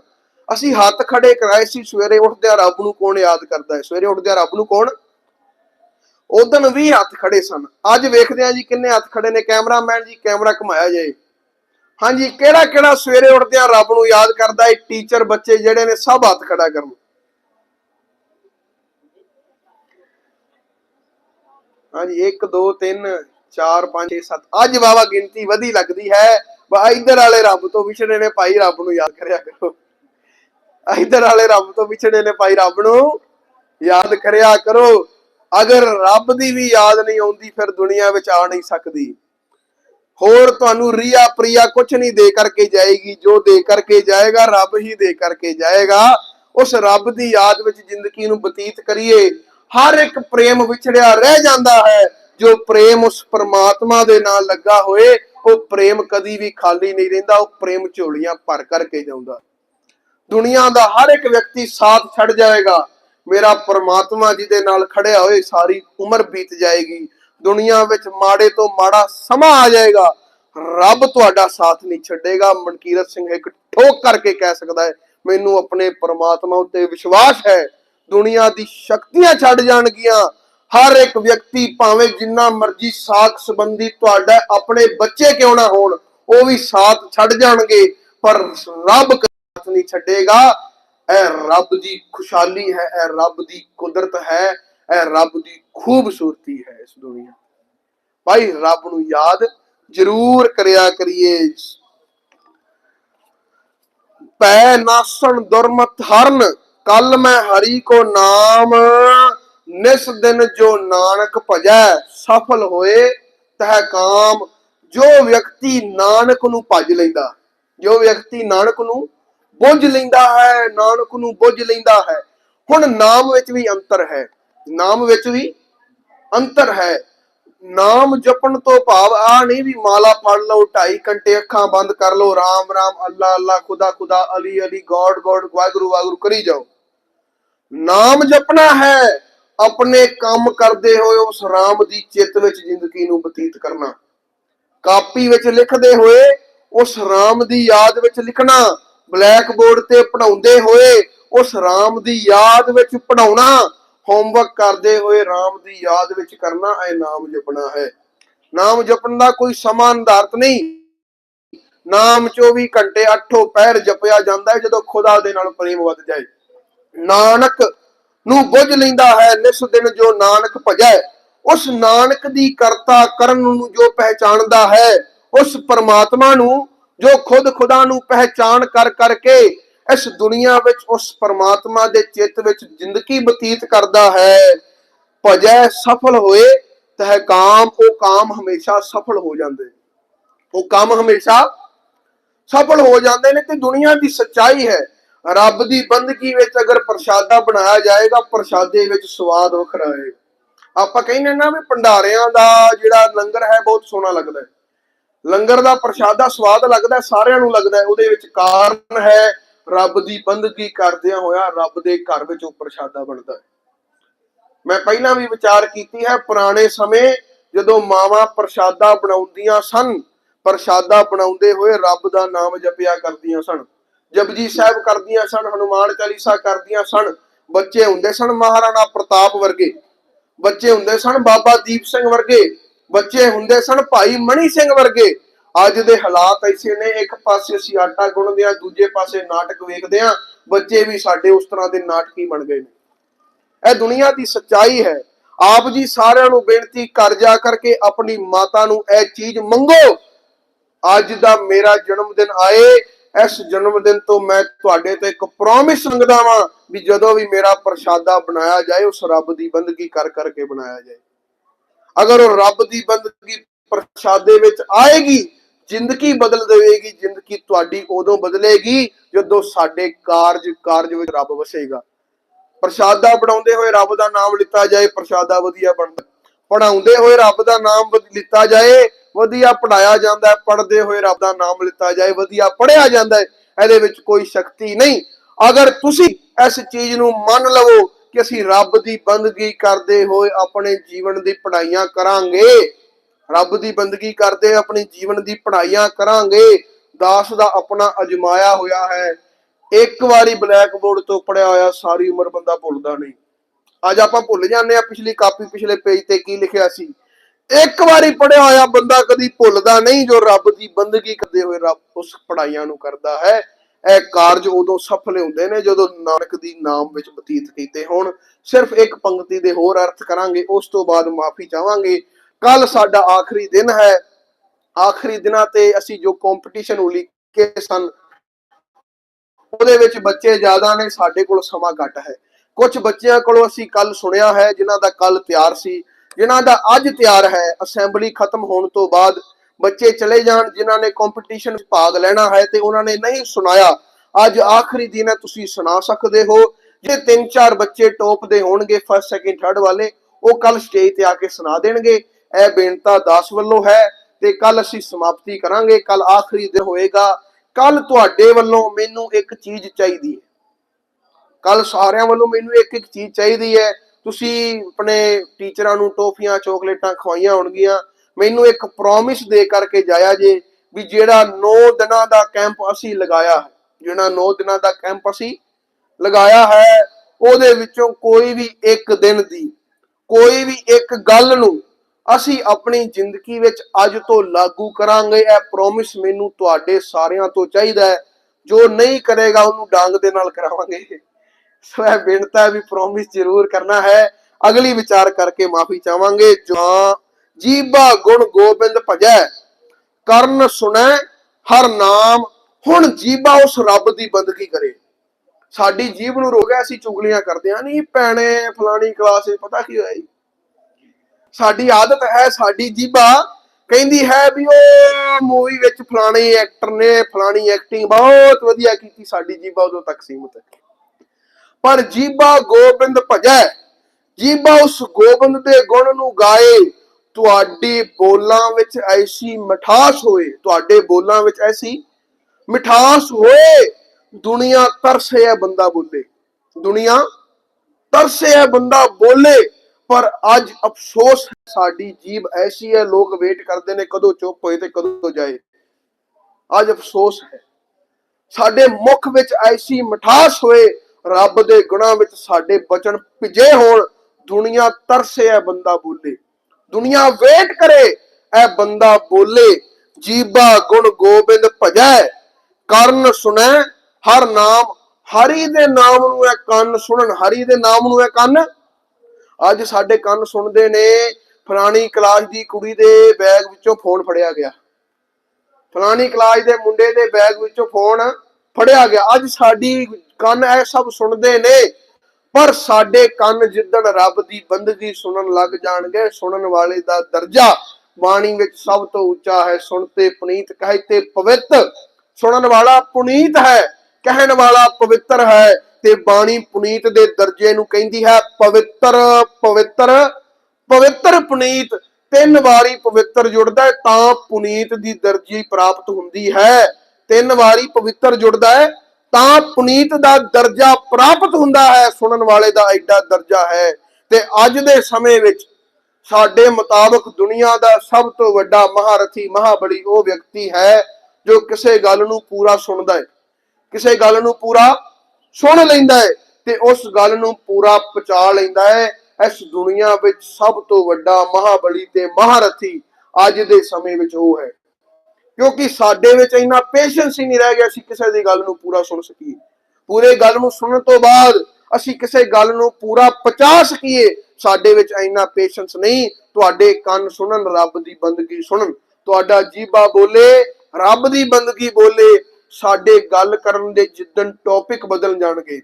ਅਸੀਂ ਹੱਥ ਖੜੇ ਕਰਾਏ ਸੀ ਸਵੇਰੇ ਉੱਠਦਿਆਂ ਰੱਬ ਨੂੰ ਕੌਣ ਯਾਦ ਕਰਦਾ ਹੈ ਸਵੇਰੇ ਉੱਠਦਿਆਂ ਰੱਬ ਨੂੰ ਕੌਣ ਉਦੋਂ ਵੀ ਹੱਥ ਖੜੇ ਸਨ ਅੱਜ ਵੇਖਦੇ ਆ ਜੀ ਕਿੰਨੇ ਹੱਥ ਖੜੇ ਨੇ ਕੈਮਰਾਮੈਨ ਜੀ ਕੈਮਰਾ ਘੁਮਾਇਆ ਜਾਏ ਹਾਂਜੀ ਕਿਹੜਾ ਕਿਹੜਾ ਸਵੇਰੇ ਉੱਠਦਿਆਂ ਰੱਬ ਨੂੰ ਯਾਦ ਕਰਦਾ ਹੈ ਟੀਚਰ ਬੱਚੇ ਜਿਹੜੇ ਨੇ ਸਭ ਹੱਥ ਖੜਾ ਕਰਨ ਹਾਂਜੀ 1 2 3 4 5 6 7 ਅੱਜ ਬਾਬਾ ਗਿਣਤੀ ਵਧੀ ਲੱਗਦੀ ਹੈ। ਬਾ ਇਧਰ ਵਾਲੇ ਰੱਬ ਤੋਂ ਵਿਛੜੇ ਨੇ ਭਾਈ ਰੱਬ ਨੂੰ ਯਾਦ ਕਰਿਆ ਕਰੋ। ਇਧਰ ਵਾਲੇ ਰੱਬ ਤੋਂ ਵਿਛੜੇ ਨੇ ਭਾਈ ਰੱਬ ਨੂੰ ਯਾਦ ਕਰਿਆ ਕਰੋ। ਅਗਰ ਰੱਬ ਦੀ ਵੀ ਯਾਦ ਨਹੀਂ ਆਉਂਦੀ, ਫਿਰ ਦੁਨੀਆ ਵਿੱਚ ਆ ਨਹੀਂ ਸਕਦੀ। ਹੋਰ ਤੁਹਾਨੂੰ ਰੀਆ ਪ੍ਰਿਆ ਕੁਝ ਨਹੀਂ ਦੇ ਕਰਕੇ ਜਾਏਗੀ। ਜੋ ਦੇ ਕਰਕੇ ਜਾਏਗਾ, ਰੱਬ ਹੀ ਦੇ ਕਰਕੇ ਜਾਏਗਾ। ਉਸ ਰੱਬ ਦੀ ਯਾਦ ਵਿੱਚ ਜ਼ਿੰਦਗੀ ਨੂੰ ਬਤੀਤ ਕਰੀਏ। ਹਰ ਇੱਕ ਪ੍ਰੇਮ ਵਿਛੜਿਆ ਰਹਿ ਜਾਂਦਾ ਹੈ। ਜੋ ਪ੍ਰੇਮ ਉਸ ਪਰਮਾਤਮਾ ਦੇ ਨਾਲ ਲੱਗਾ ਹੋਏ, ਉਹ ਪ੍ਰੇਮ ਕਦੀ ਵੀ ਖਾਲੀ ਨਹੀਂ ਰਹਿੰਦਾ, ਉਹ ਪ੍ਰੇਮ ਝੋਲੀਆਂ ਭਰ ਕਰਕੇ ਜਾਂਦਾ ਦੁਨੀਆ ਦਾ ਹਰ ਇੱਕ ਵਿਅਕਤੀ ਸਾਥ ਛੱਡ ਜਾਏਗਾ। ਮੇਰਾ ਪਰਮਾਤਮਾ ਜੀ ਦੇ ਨਾਲ ਖੜਿਆ ਹੋਏ, ਸਾਰੀ ਉਮਰ ਬੀਤ ਜਾਏਗੀ। ਦੁਨੀਆ ਵਿੱਚ ਮਾੜੇ ਤੋਂ ਮਾੜਾ ਸਮਾਂ ਆ ਜਾਏਗਾ। ਰੱਬ ਤੁਹਾਡਾ ਸਾਥ ਨਹੀਂ ਛੱਡੇਗਾ। ਮਨਕੀਰਤ ਸਿੰਘ ਇੱਕ ਠੋਕ ਕਰਕੇ ਕਹਿ ਸਕਦਾ ਹੈ, ਮੈਨੂੰ ਆਪਣੇ ਪਰਮਾਤਮਾ ਉੱਤੇ ਵਿਸ਼ਵਾਸ ਹੈ। ਦੁਨੀਆ ਦੀ ਸ਼ਕਤੀਆਂ ਛੱਡ ਜਾਣਗੀਆਂ। ਹਰ ਇੱਕ ਵਿਅਕਤੀ ਭਾਵੇਂ ਜਿੰਨਾ ਮਰਜ਼ੀ ਸਾਖ ਸੰਬੰਧੀ ਤੁਹਾਡਾ ਆਪਣੇ ਬੱਚੇ ਕਿਉਂ ਨਾ ਹੋਣ, ਉਹ ਵੀ ਸਾਥ ਛੱਡ ਜਾਣਗੇ, ਪਰ ਰੱਬ ਸਾਥ ਨਹੀਂ ਛੱਡੇਗਾ। ਇਹ ਰੱਬ ਦੀ ਖੁਸ਼ਹਾਲੀ ਹੈ, ਇਹ ਰੱਬ ਦੀ ਕੁਦਰਤ ਹੈ, ਇਹ ਰੱਬ ਦੀ ਖੂਬਸੂਰਤੀ ਹੈ ਇਸ ਦੁਨੀਆ। ਭਾਈ, ਰੱਬ ਨੂੰ ਯਾਦ ਜ਼ਰੂਰ ਕਰਿਆ ਕਰੀਏ। ਪੈ ਨਾਸਣ ਦੁਰਮਤ ਹਰਨ ਕੱਲ ਮੈਂ ਹਰੀ ਕੋ ਨਾਮ, ਨਿਸ ਦਿਨ ਜੋ ਨਾਨਕ ਭਜੈ, ਸਫਲ ਹੋਏ ਤਹ ਕਾਮ। ਜੋ ਵਿਅਕਤੀ ਨਾਨਕ ਨੂੰ ਭਜ ਲੈਂਦਾ, ਜੋ ਵਿਅਕਤੀ ਨਾਨਕ ਨੂੰ ਬੁੱਝ ਲੈਂਦਾ ਹੈ, ਨਾਨਕ ਨੂੰ ਬੁੱਝ ਲੈਂਦਾ ਹੈ, ਹੁਣ ਨਾਮ ਵਿੱਚ ਵੀ ਅੰਤਰ ਹੈ। ਨਾਮ ਵਿੱਚ ਵੀ ਅੰਤਰ ਹੈ। ਨਾਮ ਜਪਣ ਤੋਂ ਭਾਵ ਆ ਨਹੀਂ ਵੀ ਮਾਲਾ ਪੜ ਲਓ 2.5 ਘੰਟੇ ਅੱਖਾਂ ਬੰਦ ਕਰ ਲਓ, ਰਾਮ ਰਾਮ, ਅੱਲਾ ਅੱਲਾ, ਖੁਦਾ ਖੁਦਾ, ਅਲੀ ਅਲੀ, ਗੋਡ ਗੋਡ, ਵਾਹਿਗੁਰੂ ਵਾਹਿਗੁਰੂ, ਕਰੀ ਜਾਓ। ਨਾਮ ਜਪਣਾ ਹੈ, ਆਪਣੇ ਕੰਮ ਕਰਦੇ ਹੋਏ ਉਸ ਰਾਮ ਦੀ ਚਿੱਤ ਵਿੱਚ ਜ਼ਿੰਦਗੀ ਨੂੰ ਬਤੀਤ ਕਰਨਾ। ਕਾਪੀ ਵਿੱਚ ਲਿਖਦੇ ਹੋਏ ਉਸ ਰਾਮ ਦੀ ਯਾਦ ਵਿੱਚ ਲਿਖਣਾ, ਬਲੈਕ ਬੋਰਡ ਤੇ ਪੜਾਉਂਦੇ ਹੋਏ ਉਸ ਰਾਮ ਦੀ ਯਾਦ ਵਿੱਚ ਪੜਾਉਣਾ ਹੋਮਵਰਕ ਕਰਦੇ ਹੋਏ ਰਾਮ ਦੀ ਯਾਦ ਵਿੱਚ ਕਰਨਾ, ਇਹ ਨਾਮ ਜਪਣਾ ਹੈ। ਨਾਮ ਜਪਣ ਦਾ ਕੋਈ ਸਮਾਂ ਨਿਰਧਾਰਤ ਨਹੀਂ। ਨਾਮ 24 ਘੰਟੇ ਅੱਠੋ ਪਹਿਰ ਜਪਿਆ ਜਾਂਦਾ ਹੈ, ਜਦੋਂ ਖੁਦਾ ਦੇ ਨਾਲ ਪ੍ਰੇਮ ਵੱਧ ਜਾਏ। ਨਾਨਕ ਨੂੰ ਬੁੱਝ ਲੈਂਦਾ ਹੈ, ਨਿਸ ਦਿਨ ਜੋ ਨਾਨਕ ਭਜੈ, ਉਸ ਨਾਨਕ ਦੀ ਕਰਤਾ ਕਰਨ ਨੂੰ ਜੋ ਪਹਿਚਾਣਦਾ ਹੈ, ਉਸ ਪਰਮਾਤਮਾ ਨੂੰ ਜੋ ਖੁਦ ਖੁਦਾ ਨੂੰ ਪਹਿਚਾਨ ਕਰ ਕਰਕੇ ਇਸ ਦੁਨੀਆ ਵਿੱਚ ਉਸ ਪਰਮਾਤਮਾ ਦੇ ਚਿੱਤ ਵਿੱਚ ਜ਼ਿੰਦਗੀ ਬਤੀਤ ਕਰਦਾ ਹੈ। ਭਜੈ ਸਫਲ ਹੋਏ, ਤਹ ਕਾਮ, ਉਹ ਕਾਮ ਹਮੇਸ਼ਾ ਸਫਲ ਹੋ ਜਾਂਦੇ ਉਹ ਕੰਮ ਹਮੇਸ਼ਾ ਸਫਲ ਹੋ ਜਾਂਦੇ ਨੇ ਤੇ ਦੁਨੀਆ ਦੀ ਸੱਚਾਈ ਹੈ। ਰੱਬ ਦੀ ਬੰਦਗੀ ਵਿੱਚ ਅਗਰ ਪ੍ਰਸ਼ਾਦਾ ਬਣਾਇਆ ਜਾਏਗਾ, ਪ੍ਰਸ਼ਾਦੇ ਵਿੱਚ ਸਵਾਦ ਵੱਖਰਾ ਹੈ ਆਪਾਂ ਕਹਿੰਦੇ ਨਾ ਵੀ ਭੰਡਾਰਿਆਂ ਦਾ ਜਿਹੜਾ ਲੰਗਰ ਹੈ, ਬਹੁਤ ਸੋਹਣਾ ਲੱਗਦਾ ਹੈ। ਲੰਗਰ ਦਾ ਪ੍ਰਸ਼ਾਦਾ ਸਵਾਦ ਲੱਗਦਾ ਸਾਰਿਆਂ ਨੂੰ ਲੱਗਦਾ ਹੈ। ਉਹਦੇ ਵਿੱਚ ਕਾਰਨ ਹੈ, ਰੱਬ ਦੀ ਬੰਦਗੀ ਕਰਦਿਆਂ ਹੋਇਆ ਰੱਬ ਦੇ ਘਰ ਵਿੱਚ ਉਹ ਪ੍ਰਸ਼ਾਦਾ ਬਣਦਾ ਹੈ। ਮੈਂ ਪਹਿਲਾਂ ਵੀ ਵਿਚਾਰ ਕੀਤੀ ਹੈ, ਪੁਰਾਣੇ ਸਮੇਂ ਜਦੋਂ ਮਾਵਾਂ ਪ੍ਰਸ਼ਾਦਾ ਬਣਾਉਂਦੀਆਂ ਸਨ, ਪ੍ਰਸ਼ਾਦਾ ਬਣਾਉਂਦੇ ਹੋਏ ਰੱਬ ਦਾ ਨਾਮ ਜਪਿਆ ਕਰਦੀਆਂ ਸਨ। ਜਪਜੀ ਸਾਹਿਬ ਕਰਦੀਆਂ ਸਨ, ਹਨੂਮਾਨ ਚਾਲੀਸਾ ਕਰਦੀਆਂ ਸਨ, ਬੱਚੇ ਹੁੰਦੇ ਸਨ ਮਹਾਰਾਣਾ ਪ੍ਰਤਾਪ ਵਰਗੇ। ਬੱਚੇ ਹੁੰਦੇ ਸਨ ਬਾਬਾ ਦੀਪ ਸਿੰਘ ਵਰਗੇ, ਬੱਚੇ ਹੁੰਦੇ ਸਨ ਭਾਈ ਮਣੀ ਸਿੰਘ ਵਰਗੇ। ਅੱਜ ਦੇ ਹਾਲਾਤ ਐਸੇ ਨੇ, ਇੱਕ ਪਾਸੇ ਅਸੀਂ ਆਟਾ ਗੁੰਨਦੇ ਆ ਦੂਜੇ ਪਾਸੇ ਨਾਟਕ ਵੇਖਦੇ ਆ ਬੱਚੇ ਵੀ ਸਾਡੇ ਉਸ ਤਰ੍ਹਾਂ ਦੇ ਨਾਟਕੀ ਬਣ ਗਏ ਨੇ। ਇਹ ਦੁਨੀਆ ਦੀ ਸੱਚਾਈ ਹੈ। ਆਪ ਜੀ ਸਾਰਿਆਂ ਨੂੰ ਬੇਨਤੀ ਕਰ ਜਾ ਕਰਕੇ ਆਪਣੀ ਮਾਤਾ ਨੂੰ ਇਹ ਚੀਜ਼ ਮੰਗੋ। ਅੱਜ ਦਾ ਮੇਰਾ ਜਨਮ ਦਿਨ ਆਏ ਇਸ ਜਨਮ ਦਿਨ ਤੋਂ ਮੈਂ ਤੁਹਾਡੇ ਤੇ ਇੱਕ ਪ੍ਰੋਮਿਸ ਮੰਗਦਾ ਵਾਂ ਵੀ ਜਦੋਂ ਵੀ ਮੇਰਾ ਪ੍ਰਸ਼ਾਦਾ ਬਣਾਇਆ ਜਾਏ, ਉਸ ਰੱਬ ਦੀ ਬੰਦਗੀ ਕਰ ਕਰਕੇ ਬਣਾਇਆ ਜਾਏ। ਅਗਰ ਉਹ ਰੱਬ ਦੀ ਬੰਦਗੀ ਪ੍ਰਸ਼ਾਦੇ ਵਿੱਚ ਆਏਗੀ, ਜ਼ਿੰਦਗੀ ਬਦਲ ਦੇਵੇਗੀ, ਜ਼ਿੰਦਗੀ ਤੁਹਾਡੀ ਉਦੋਂ ਬਦਲੇਗੀ ਜਦੋਂ ਸਾਡੇ ਕਾਰਜ ਕਾਰਜ ਵਿੱਚ ਰੱਬ ਵਸੇਗਾ। ਪ੍ਰਸ਼ਾਦਾ ਬਣਾਉਂਦੇ ਹੋਏ ਰੱਬ ਦਾ ਨਾਮ ਲਿੱਤਾ ਜਾਏ, ਪ੍ਰਸ਼ਾਦਾ ਵਧੀਆ ਬਣਦਾ। ਪੜਾਉਂਦੇ ਹੋਏ ਰੱਬ ਦਾ ਨਾਮ ਲਿੱਤਾ ਜਾਏ ਵਧੀਆ ਪੜਾਇਆ ਜਾਂਦਾ ਹੈ ਪੜਦੇ ਹੋਏ ਰੱਬ ਦਾ ਨਾਮ ਲਿੱਤਾ ਜਾਏ, ਵਧੀਆ ਪੜਿਆ ਜਾਂਦਾ ਹੈ, ਇਹਦੇ ਵਿੱਚ ਕੋਈ ਸ਼ਕਤੀ ਨਹੀਂ। ਅਗਰ ਤੁਸੀਂ ਇਸ ਚੀਜ਼ ਨੂੰ ਮੰਨ ਲਵੋ ਕਿ ਅਸੀਂ ਰੱਬ ਦੀ ਬੰਦਗੀ ਕਰਦੇ ਹੋਏ ਆਪਣੇ ਜੀਵਨ ਦੀ ਪੜ੍ਹਾਈਆਂ ਕਰਾਂਗੇ, ਰੱਬ ਦੀ ਬੰਦਗੀ ਕਰਦੇ ਆਪਣੀ ਜੀਵਨ ਦੀ ਪੜ੍ਹਾਈਆਂ ਕਰਾਂਗੇ, ਦਾਸ ਦਾ ਆਪਣਾ ਅਜਮਾਇਆ ਹੋਇਆ ਹੈ। ਇੱਕ ਵਾਰੀ ਬਲੈਕ ਬੋਰਡ ਤੋਂ ਪੜਿਆ ਹੋਇਆ ਸਾਰੀ ਉਮਰ ਬੰਦਾ ਭੁੱਲਦਾ ਨਹੀਂ। ਅੱਜ ਆਪਾਂ ਭੁੱਲ ਜਾਂਦੇ ਆ ਪਿਛਲੀ ਕਾਪੀ ਪਿਛਲੇ ਪੇਜ ਤੇ ਕੀ ਲਿਖਿਆ ਸੀ? ਇੱਕ ਵਾਰੀ ਪੜਿਆ ਹੋਇਆ ਬੰਦਾ ਕਦੀ ਭੁੱਲਦਾ ਨਹੀਂ ਜੋ ਰੱਬ ਦੀ ਬੰਦਗੀ ਕਰਦੇ ਹੋਏ ਰੱਬ ਉਸ ਪੜਾਈਆਂ ਨੂੰ ਕਰਦਾ ਹੈ। ਇਹ ਕਾਰਜ ਉਦੋਂ ਸਫਲ ਹੁੰਦੇ ਨੇ ਜਦੋਂ ਨਾਨਕ ਦੀ ਨਾਮ ਵਿੱਚ ਬਤੀਤ ਕੀਤੇ ਹੋਣ। ਸਿਰਫ ਇੱਕ ਪੰਕਤੀ ਦੇ ਹੋਰ ਅਰਥ ਕਰਾਂਗੇ, ਉਸ ਤੋਂ ਬਾਅਦ ਮਾਫੀ ਚਾਹਾਂਗੇ। ਕੱਲ ਸਾਡਾ ਆਖਰੀ ਦਿਨ ਹੈ। ਆਖਰੀ ਦਿਨਾਂ ਤੇ ਅਸੀਂ ਜੋ ਕੰਪੀਟੀਸ਼ਨ ਉਲੀਕੇ ਸਨ, ਉਹਦੇ ਵਿੱਚ ਬੱਚੇ ਜ਼ਿਆਦਾ ਨੇ, ਸਾਡੇ ਕੋਲ ਸਮਾਂ ਘੱਟ ਹੈ। ਕੁਝ ਬੱਚਿਆਂ ਕੋਲੋਂ ਅਸੀਂ ਕੱਲ ਸੁਣਿਆ ਹੈ, ਜਿਨ੍ਹਾਂ ਦਾ ਕੱਲ ਤਿਆਰ ਸੀ। ਜਿਨ੍ਹਾਂ ਦਾ ਅੱਜ ਤਿਆਰ ਹੈ, ਅਸੈਂਬਲੀ ਖਤਮ ਹੋਣ ਤੋਂ ਬਾਅਦ ਬੱਚੇ ਚਲੇ ਜਾਣ, ਜਿਨ੍ਹਾਂ ਨੇ ਕੰਪੀਟੀਸ਼ਨ ਵਿੱਚ ਭਾਗ ਲੈਣਾ ਹੈ ਤੇ ਉਹਨਾਂ ਨੇ ਨਹੀਂ ਸੁਣਾਇਆ। ਅੱਜ ਆਖਰੀ ਦਿਨ ਹੈ, ਤੁਸੀਂ ਸੁਣਾ ਸਕਦੇ ਹੋ। ਜੇ ਤਿੰਨ ਚਾਰ ਬੱਚੇ ਟੌਪ ਦੇ ਹੋਣਗੇ ਫਸਟ ਸੈਕਿੰਡ ਥਰਡ ਵਾਲੇ, ਉਹ ਕੱਲ ਸਟੇਜ ਤੇ ਆ ਕੇ ਸੁਣਾ ਦੇਣਗੇ। ਇਹ ਬੇਨਤਾ ਦਾਸ ਵੱਲੋਂ ਹੈ ਤੇ ਕੱਲ ਅਸੀਂ ਸਮਾਪਤੀ ਕਰਾਂਗੇ। ਕੱਲ ਆਖਰੀ ਦਿਨ ਹੋਏਗਾ। ਕੱਲ ਤੁਹਾਡੇ ਵੱਲੋਂ ਮੈਨੂੰ ਇੱਕ ਚੀਜ਼ ਚਾਹੀਦੀ ਹੈ। ਕੱਲ ਸਾਰਿਆਂ ਵੱਲੋਂ ਮੈਨੂੰ ਇੱਕ ਇੱਕ ਚੀਜ਼ ਚਾਹੀਦੀ ਹੈ। ਤੁਸੀਂ ਆਪਣੇ ਟੀਚਰਾਂ ਨੂੰ ਟੋਫੀਆਂ, ਚੋਕਲੇਟਾਂ ਖਵਾਈਆਂ ਹੋਣਗੀਆਂ। ਮੈਨੂੰ ਇੱਕ ਪ੍ਰੋਮਿਸ ਦੇ ਕਰਕੇ ਜਾਇਆ ਜੇ ਵੀ ਜਿਹੜਾ 9 ਦਿਨਾਂ ਦਾ ਕੈਂਪ ਅਸੀਂ ਲਗਾਇਆ ਹੈ, ਜਿਹੜਾ 9 ਦਿਨਾਂ ਦਾ ਕੈਂਪ ਅਸੀਂ ਲਗਾਇਆ ਹੈ, ਉਹਦੇ ਵਿੱਚੋਂ ਕੋਈ ਵੀ ਇੱਕ ਦਿਨ ਦੀ, ਕੋਈ ਵੀ ਇੱਕ ਗੱਲ ਨੂੰ ਅਸੀਂ ਆਪਣੀ ਜ਼ਿੰਦਗੀ ਵਿੱਚ ਅੱਜ ਤੋਂ ਲਾਗੂ ਕਰਾਂਗੇ। ਇਹ ਪ੍ਰੋਮਿਸ ਮੈਨੂੰ ਤੁਹਾਡੇ ਸਾਰਿਆਂ ਤੋਂ ਚਾਹੀਦਾ ਹੈ। ਜੋ ਨਹੀਂ ਕਰੇਗਾ, ਉਹਨੂੰ ਡਾਂਗ ਦੇ ਨਾਲ ਕਰਾਵਾਂਗੇ। ਸੋ ਬੇਨਤਾ ਹੈ ਵੀ ਪ੍ਰੋਮਿਸ ਜ਼ਰੂਰ ਕਰਨਾ ਹੈ। ਅਗਲੀ ਵਿਚਾਰ ਕਰਕੇ ਮਾਫੀ ਚਾਹਾਂਗੇ। ਜਾਂ ਜੀਬਾ ਗੁਣ ਗੋਬਿੰਦ ਭਜੈ, ਕਰਨ ਸੁਣੈ, ਹਰ ਨਾਮ, ਹੁਣ ਜੀਬਾ ਉਸ ਰੱਬ ਦੀ ਬੰਦਗੀ ਕਰੇ। ਸਾਡੀ ਜੀਬ ਨੂੰ ਰੋਕਿਆ ਅਸੀਂ ਚੁਗਲੀਆਂ ਕਰਦੇ ਆ ਨਹੀਂ ਭੈਣੇ, ਫਲਾਣੀ ਕਲਾਸ ਵਿੱਚ ਪਤਾ ਕੀ ਹੋਇਆ ਜੀ? ਸਾਡੀ ਆਦਤ ਹੈ, ਸਾਡੀ ਜੀਬਾ ਕਹਿੰਦੀ ਹੈ ਵੀ ਉਹ ਮੂਵੀ ਵਿੱਚ ਫਲਾਣੇ ਐਕਟਰ ਨੇ, ਫਲਾਣੀ ਐਕਟਿੰਗ ਬਹੁਤ ਵਧੀਆ ਕੀਤੀ, ਸਾਡੀ ਜੀਬਾ ਉਦੋਂ ਤੱਕ ਸੀਮਤ ਹੈ। ਪਰ ਜੀਬਾ ਗੋਬਿੰਦ ਭਜੈ। ਜੀਬਾ ਉਸ ਗੋਬਿੰਦ ਦੇ ਗੁਣ ਨੂੰ ਗਾਏ। ਤੁਹਾਡੀ ਬੋਲਾਂ ਵਿੱਚ ਐਸੀ ਮਿਠਾਸ ਹੋਏ। ਤੁਹਾਡੇ ਬੋਲਾਂ ਵਿੱਚ ਐਸੀ ਮਿਠਾਸ ਹੋਏ। ਦੁਨੀਆ ਤਰਸੇ ਬੰਦਾ ਬੋਲੇ। ਦੁਨੀਆ ਤਰਸੇ ਬੰਦਾ ਬੋਲੇ। ਪਰ ਅੱਜ ਅਫਸੋਸ ਹੈ, ਸਾਡੀ ਜੀਬ ਐਸੀ ਹੈ ਲੋਕ ਵੇਟ ਕਰਦੇ ਨੇ ਕਦੋਂ ਚੁੱਪ ਹੋਏ ਤੇ ਕਦੋਂ ਜਾਏ। ਅੱਜ ਅਫਸੋਸ ਹੈ। ਸਾਡੇ ਮੁਖ ਵਿੱਚ ਐਸੀ ਮਿਠਾਸ ਹੋਏ। ਰੱਬ ਦੇ ਗੁਣਾਂ ਵਿੱਚ ਸਾਡੇ ਬਚਨ ਭਿਜੇ ਹੋਣ, ਦੁਨੀਆ ਤਰਸੇ ਹੈ ਬੰਦਾ ਬੋਲੇ। ਦੁਨੀਆ ਵੇਟ ਕਰੇ, ਇਹ ਬੰਦਾ ਬੋਲੇ। ਜੀਬਾ ਗੁਣ ਗੋਬਿੰਦ ਭਜੈ, ਕਰਨ ਸੁਣੈ, ਹਰ ਨਾਮ, ਹਰੀ ਦੇ ਨਾਮ ਨੂੰ ਇਹ ਕੰਨ ਸੁਣਨ, ਹਰੀ ਦੇ ਨਾਮ ਨੂੰ ਇਹ ਕੰਨ। ਅੱਜ ਸਾਡੇ ਕੰਨ ਸੁਣਦੇ ਨੇ, ਫਲਾਣੀ ਕਲਾਸ ਦੀ ਕੁੜੀ ਦੇ ਬੈਗ ਵਿੱਚੋਂ ਫੋਨ ਫੜਿਆ ਗਿਆ। ਫਲਾਣੀ ਕਲਾਸ ਦੇ ਮੁੰਡੇ ਦੇ ਬੈਗ ਵਿੱਚੋਂ ਫੋਨ ਫੜਿਆ ਗਿਆ। ਅੱਜ ਸਾਡੀ ਕੰਨ ਇਹ ਸਭ ਸੁਣਦੇ ਨੇ, ਪਰ ਸਾਡੇ ਕੰਨ ਜਿੱਦਣ ਰੱਬ ਦੀ ਬੰਦਗੀ ਸੁਣਨ ਲੱਗ ਜਾਣਗੇ, ਸੁਣਨ ਵਾਲੇ ਦਾ ਦਰਜਾ ਬਾਣੀ ਵਿੱਚ ਸਭ ਤੋਂ ਉੱਚਾ ਹੈ ਸੁਣਤੇ ਪੁਨੀਤ ਕਹਤੇ ਪਵਿੱਤ। ਸੁਣਨ ਵਾਲਾ ਪੁਨੀਤ ਹੈ, ਕਹਿਣ ਵਾਲਾ ਪਵਿੱਤਰ ਹੈ, ਤੇ ਬਾਣੀ ਪੁਨੀਤ ਦੇ ਦਰਜੇ ਨੂੰ ਕਹਿੰਦੀ ਹੈ ਪਵਿੱਤਰ ਪਵਿੱਤਰ ਪਵਿੱਤਰ ਪੁਨੀਤ। ਤਿੰਨ ਵਾਰੀ ਪਵਿੱਤਰ ਜੁੜਦਾ ਹੈ, ਤਾਂ ਪੁਨੀਤ ਦੀ ਦਰਜੀ ਪ੍ਰਾਪਤ ਹੁੰਦੀ ਹੈ। ਤਿੰਨ ਵਾਰੀ ਪਵਿੱਤਰ ਜੁੜਦਾ ਹੈ ਤਾਂ ਪੁਨੀਤ ਦਾ ਦਰਜਾ ਪ੍ਰਾਪਤ ਹੁੰਦਾ ਹੈ, ਸੁਣਨ ਵਾਲੇ ਦਾ ਐਡਾ ਦਰਜਾ ਹੈ। ਤੇ ਅੱਜ ਦੇ ਸਮੇਂ ਵਿੱਚ ਸਾਡੇ ਮੁਤਾਬਕ ਦੁਨੀਆ ਦਾ ਸਭ ਤੋਂ ਵੱਡਾ ਮਹਾਰਥੀ, ਮਹਾਬਲੀ ਉਹ ਵਿਅਕਤੀ ਹੈ, ਜੋ ਕਿਸੇ ਗੱਲ ਨੂੰ ਪੂਰਾ ਸੁਣਦਾ ਹੈ। ਕਿਸੇ ਗੱਲ ਨੂੰ ਪੂਰਾ ਸੁਣ ਲੈਂਦਾ ਹੈ ਤੇ ਉਸ ਗੱਲ ਨੂੰ ਪੂਰਾ ਪਚਾ ਲੈਂਦਾ ਹੈ। ਇਸ ਦੁਨੀਆ ਵਿੱਚ ਸਭ ਤੋਂ ਵੱਡਾ ਮਹਾਬਲੀ ਤੇ ਮਹਾਰਥੀ ਅੱਜ ਦੇ ਸਮੇਂ ਵਿੱਚ ਉਹ ਹੈ। ਕਿਉਂਕਿ ਸਾਡੇ ਵਿੱਚ ਇੰਨਾ ਪੇਸ਼ੈਂਸ ਹੀ ਨਹੀਂ ਰਹਿ ਗਿਆ ਅਸੀਂ ਕਿਸੇ ਦੀ ਗੱਲ ਨੂੰ ਪੂਰਾ ਸੁਣ ਸਕੀਏ। ਪੂਰੇ ਗੱਲ ਨੂੰ ਸੁਣਨ ਤੋਂ ਬਾਅਦ ਅਸੀਂ ਕਿਸੇ ਗੱਲ ਨੂੰ ਪੂਰਾ ਪਚਾ ਸਕੀਏ, ਸਾਡੇ ਵਿੱਚ ਇੰਨਾ ਪੇਸ਼ੈਂਸ ਨਹੀਂ। ਤੁਹਾਡੇ ਕੰਨ ਸੁਣਨ, ਰੱਬ ਦੀ ਬੰਦਗੀ ਸੁਣਨ। ਤੁਹਾਡਾ ਜੀਬਾ ਬੋਲੇ, ਰੱਬ ਦੀ ਬੰਦਗੀ ਬੋਲੇ, ਸਾਡੇ ਗੱਲ ਕਰਨ ਦੇ ਜਿੱਦਣ ਟੌਪਿਕ ਬਦਲ ਜਾਣਗੇ।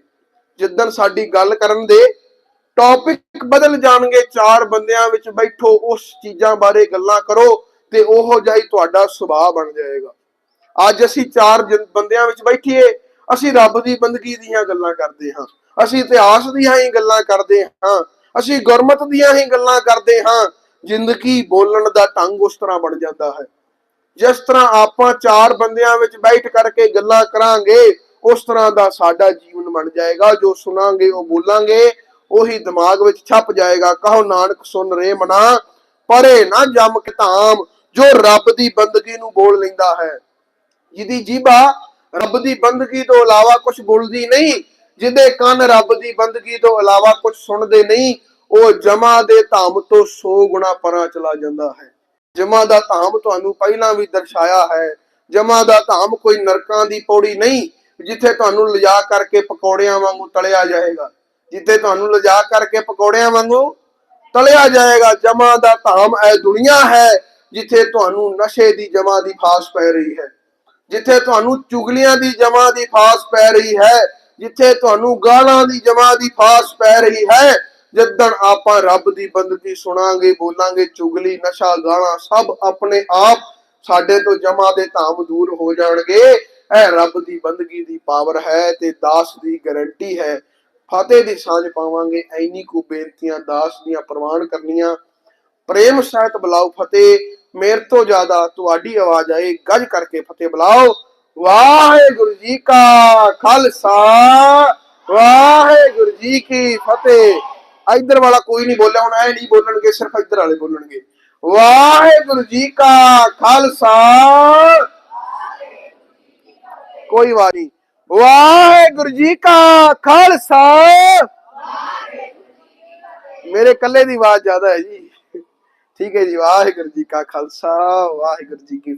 ਜਿੱਦਣ ਸਾਡੀ ਗੱਲ ਕਰਨ ਦੇ ਟੌਪਿਕ ਬਦਲ ਜਾਣਗੇ, ਚਾਰ ਬੰਦਿਆਂ ਵਿੱਚ ਬੈਠੋ, ਉਸ ਚੀਜ਼ਾਂ ਬਾਰੇ ਗੱਲਾਂ ਕਰੋ। ਤੇ ਉਹੋ ਜਿਹਾ ਹੀ ਤੁਹਾਡਾ ਸੁਭਾਅ ਬਣ ਜਾਏਗਾ। ਅੱਜ ਅਸੀਂ ਚਾਰ ਬੰਦਿਆਂ ਵਿੱਚ ਬੈਠੀਏ, ਅਸੀਂ ਰੱਬ ਦੀ ਬੰਦਗੀ ਦੀਆਂ ਗੱਲਾਂ ਕਰਦੇ ਹਾਂ। ਅਸੀਂ ਇਤਿਹਾਸ ਦੀਆਂ ਹੀ ਗੱਲਾਂ ਕਰਦੇ ਹਾਂ। ਅਸੀਂ ਗੁਰਮਤ ਦੀਆਂ ਹੀ ਗੱਲਾਂ ਕਰਦੇ ਹਾਂ। ਜ਼ਿੰਦਗੀ ਬੋਲਣ ਦਾ ਢੰਗ ਉਸ ਤਰ੍ਹਾਂ ਬਣ ਜਾਂਦਾ ਹੈ। ਜਿਸ ਤਰ੍ਹਾਂ ਆਪਾਂ ਚਾਰ ਬੰਦਿਆਂ ਵਿੱਚ ਬੈਠ ਕਰਕੇ ਗੱਲਾਂ ਕਰਾਂਗੇ, ਉਸ ਤਰ੍ਹਾਂ ਦਾ ਸਾਡਾ ਜੀਵਨ ਬਣ ਜਾਏਗਾ। ਜੋ ਸੁਣਾਂਗੇ, ਉਹ ਬੋਲਾਂਗੇ, ਉਹੀ ਦਿਮਾਗ ਵਿੱਚ ਛਪ ਜਾਏਗਾ। ਕਹੋ, ਨਾਨਕ, ਸੁਣ ਰੇ ਮਨਾ, ਪਰੇ ਨਾ ਜਮ ਕੇ ਜੋ ਰੱਬ ਦੀ ਬੰਦਗੀ ਨੂੰ ਬੋਲ ਲੈਂਦਾ ਹੈ। ਜਿਹਦੀ ਜੀਭਾ ਰੱਬ ਦੀ ਬੰਦਗੀ ਤੋਂ ਇਲਾਵਾ ਕੁਝ ਬੋਲਦੀ ਨਹੀਂ, ਜਿਹਦੇ ਕੰਨ ਰੱਬ ਦੀ ਬੰਦਗੀ ਤੋਂ ਇਲਾਵਾ ਕੁਝ ਸੁਣਦੇ ਨਹੀਂ, ਉਹ ਜਮਾ ਦੇ ਧਾਮ ਤੋਂ 100 ਗੁਣਾ ਪਰਾਂ ਚਲਾ ਜਾਂਦਾ ਹੈ। ਜਮਾ ਦਾ ਧਾਮ ਤੁਹਾਨੂੰ ਪਹਿਲਾਂ ਵੀ ਦਰਸਾਇਆ ਹੈ। ਜਮਾ ਦਾ ਧਾਮ ਕੋਈ ਨਰਕਾਂ ਦੀ ਪੌੜੀ ਨਹੀਂ, ਜਿੱਥੇ ਤੁਹਾਨੂੰ ਲਿਜਾ ਕਰਕੇ ਪਕੌੜਿਆਂ ਵਾਂਗੂ ਤਲਿਆ ਜਾਏਗਾ। ਜਿੱਥੇ ਤੁਹਾਨੂੰ ਲਿਜਾ ਕਰਕੇ ਪਕੌੜਿਆਂ ਵਾਂਗੂ ਤਲਿਆ ਜਾਏਗਾ, ਜਮਾ ਦਾ ਧਾਮ ਇਹ ਦੁਨੀਆ ਹੈ ਜਿੱਥੇ ਤੁਹਾਨੂੰ ਨਸ਼ੇ ਦੀ ਜਮਾ ਦੀ ਫਾਸ ਪੈ ਰਹੀ ਹੈ, ਜਿੱਥੇ ਤੁਹਾਨੂੰ ਚੁਗਲੀਆਂ ਦੀ ਜਮਾ ਦੀ ਫਾਸ ਪੈ ਰਹੀ ਹੈ, ਜਿੱਥੇ ਤੁਹਾਨੂੰ ਗਾਲਾਂ ਦੀ ਜਮਾ ਦੀ ਫਾਸ ਪੈ ਰਹੀ ਹੈ, ਜਿੱਦਣ ਆਪਾਂ ਰੱਬ ਦੀ ਬੰਦਗੀ ਸੁਣਾਂਗੇ, ਬੋਲਾਂਗੇ, ਚੁਗਲੀ, ਨਸ਼ਾ, ਗਾਲਾਂ ਸਭ ਆਪਣੇ ਆਪ ਸਾਡੇ ਤੋਂ ਜਮਾ ਦੇ ਧਾਮ ਦੂਰ ਹੋ ਜਾਣਗੇ। ਇਹ ਰੱਬ ਦੀ ਬੰਦਗੀ ਦੀ ਪਾਵਰ ਹੈ ਤੇ ਦਾਸ ਦੀ ਗਾਰੰਟੀ ਹੈ। ਫਤਿਹ ਦੀ ਸਾਂਝ ਪਾਵਾਂਗੇ, ਐਨੀ ਕੁ ਬੇਨਤੀਆਂ ਦਾਸ ਦੀਆਂ ਪ੍ਰਵਾਨ ਕਰਨੀਆਂ। ਪ੍ਰੇਮ ਸਹਿਤ ਬੁਲਾਓ ਫਤਿਹ ਮੇਰੇ ਤੋਂ ਜ਼ਿਆਦਾ ਤੁਹਾਡੀ ਆਵਾਜ਼ ਆਏ, ਗੱਜ ਕਰਕੇ ਫਤਿਹ ਬੁਲਾਓ। ਵਾਹਿਗੁਰੂ ਜੀ ਕਾ ਖਾਲਸਾ, ਵਾਹਿਗੁਰੂ ਜੀ ਕੀ ਫਤਿਹ। ਇਧਰ ਵਾਲਾ ਕੋਈ ਨਹੀਂ ਬੋਲਿਆ, ਹੁਣ ਐ ਨਹੀਂ ਬੋਲਣਗੇ, ਸਿਰਫ ਇਧਰ ਵਾਲੇ ਬੋਲਣਗੇ। ਵਾਹਿਗੁਰੂ ਜੀ ਕਾ ਖਾਲਸਾ। ਕੋਈ ਵਾਰੀ ਵਾਹਿਗੁਰੂ ਜੀ ਕਾ ਖਾਲਸਾ। ਮੇਰੇ ਕੱਲੇ ਦੀ ਆਵਾਜ਼ ਜ਼ਿਆਦਾ ਹੈ ਜੀ। ਠੀਕ ਹੈ ਜੀ ਵਾਹਿਗੁਰੂ ਜੀ ਕਾ ਖਾਲਸਾ ਵਾਹਿਗੁਰੂ ਜੀ ਕੀ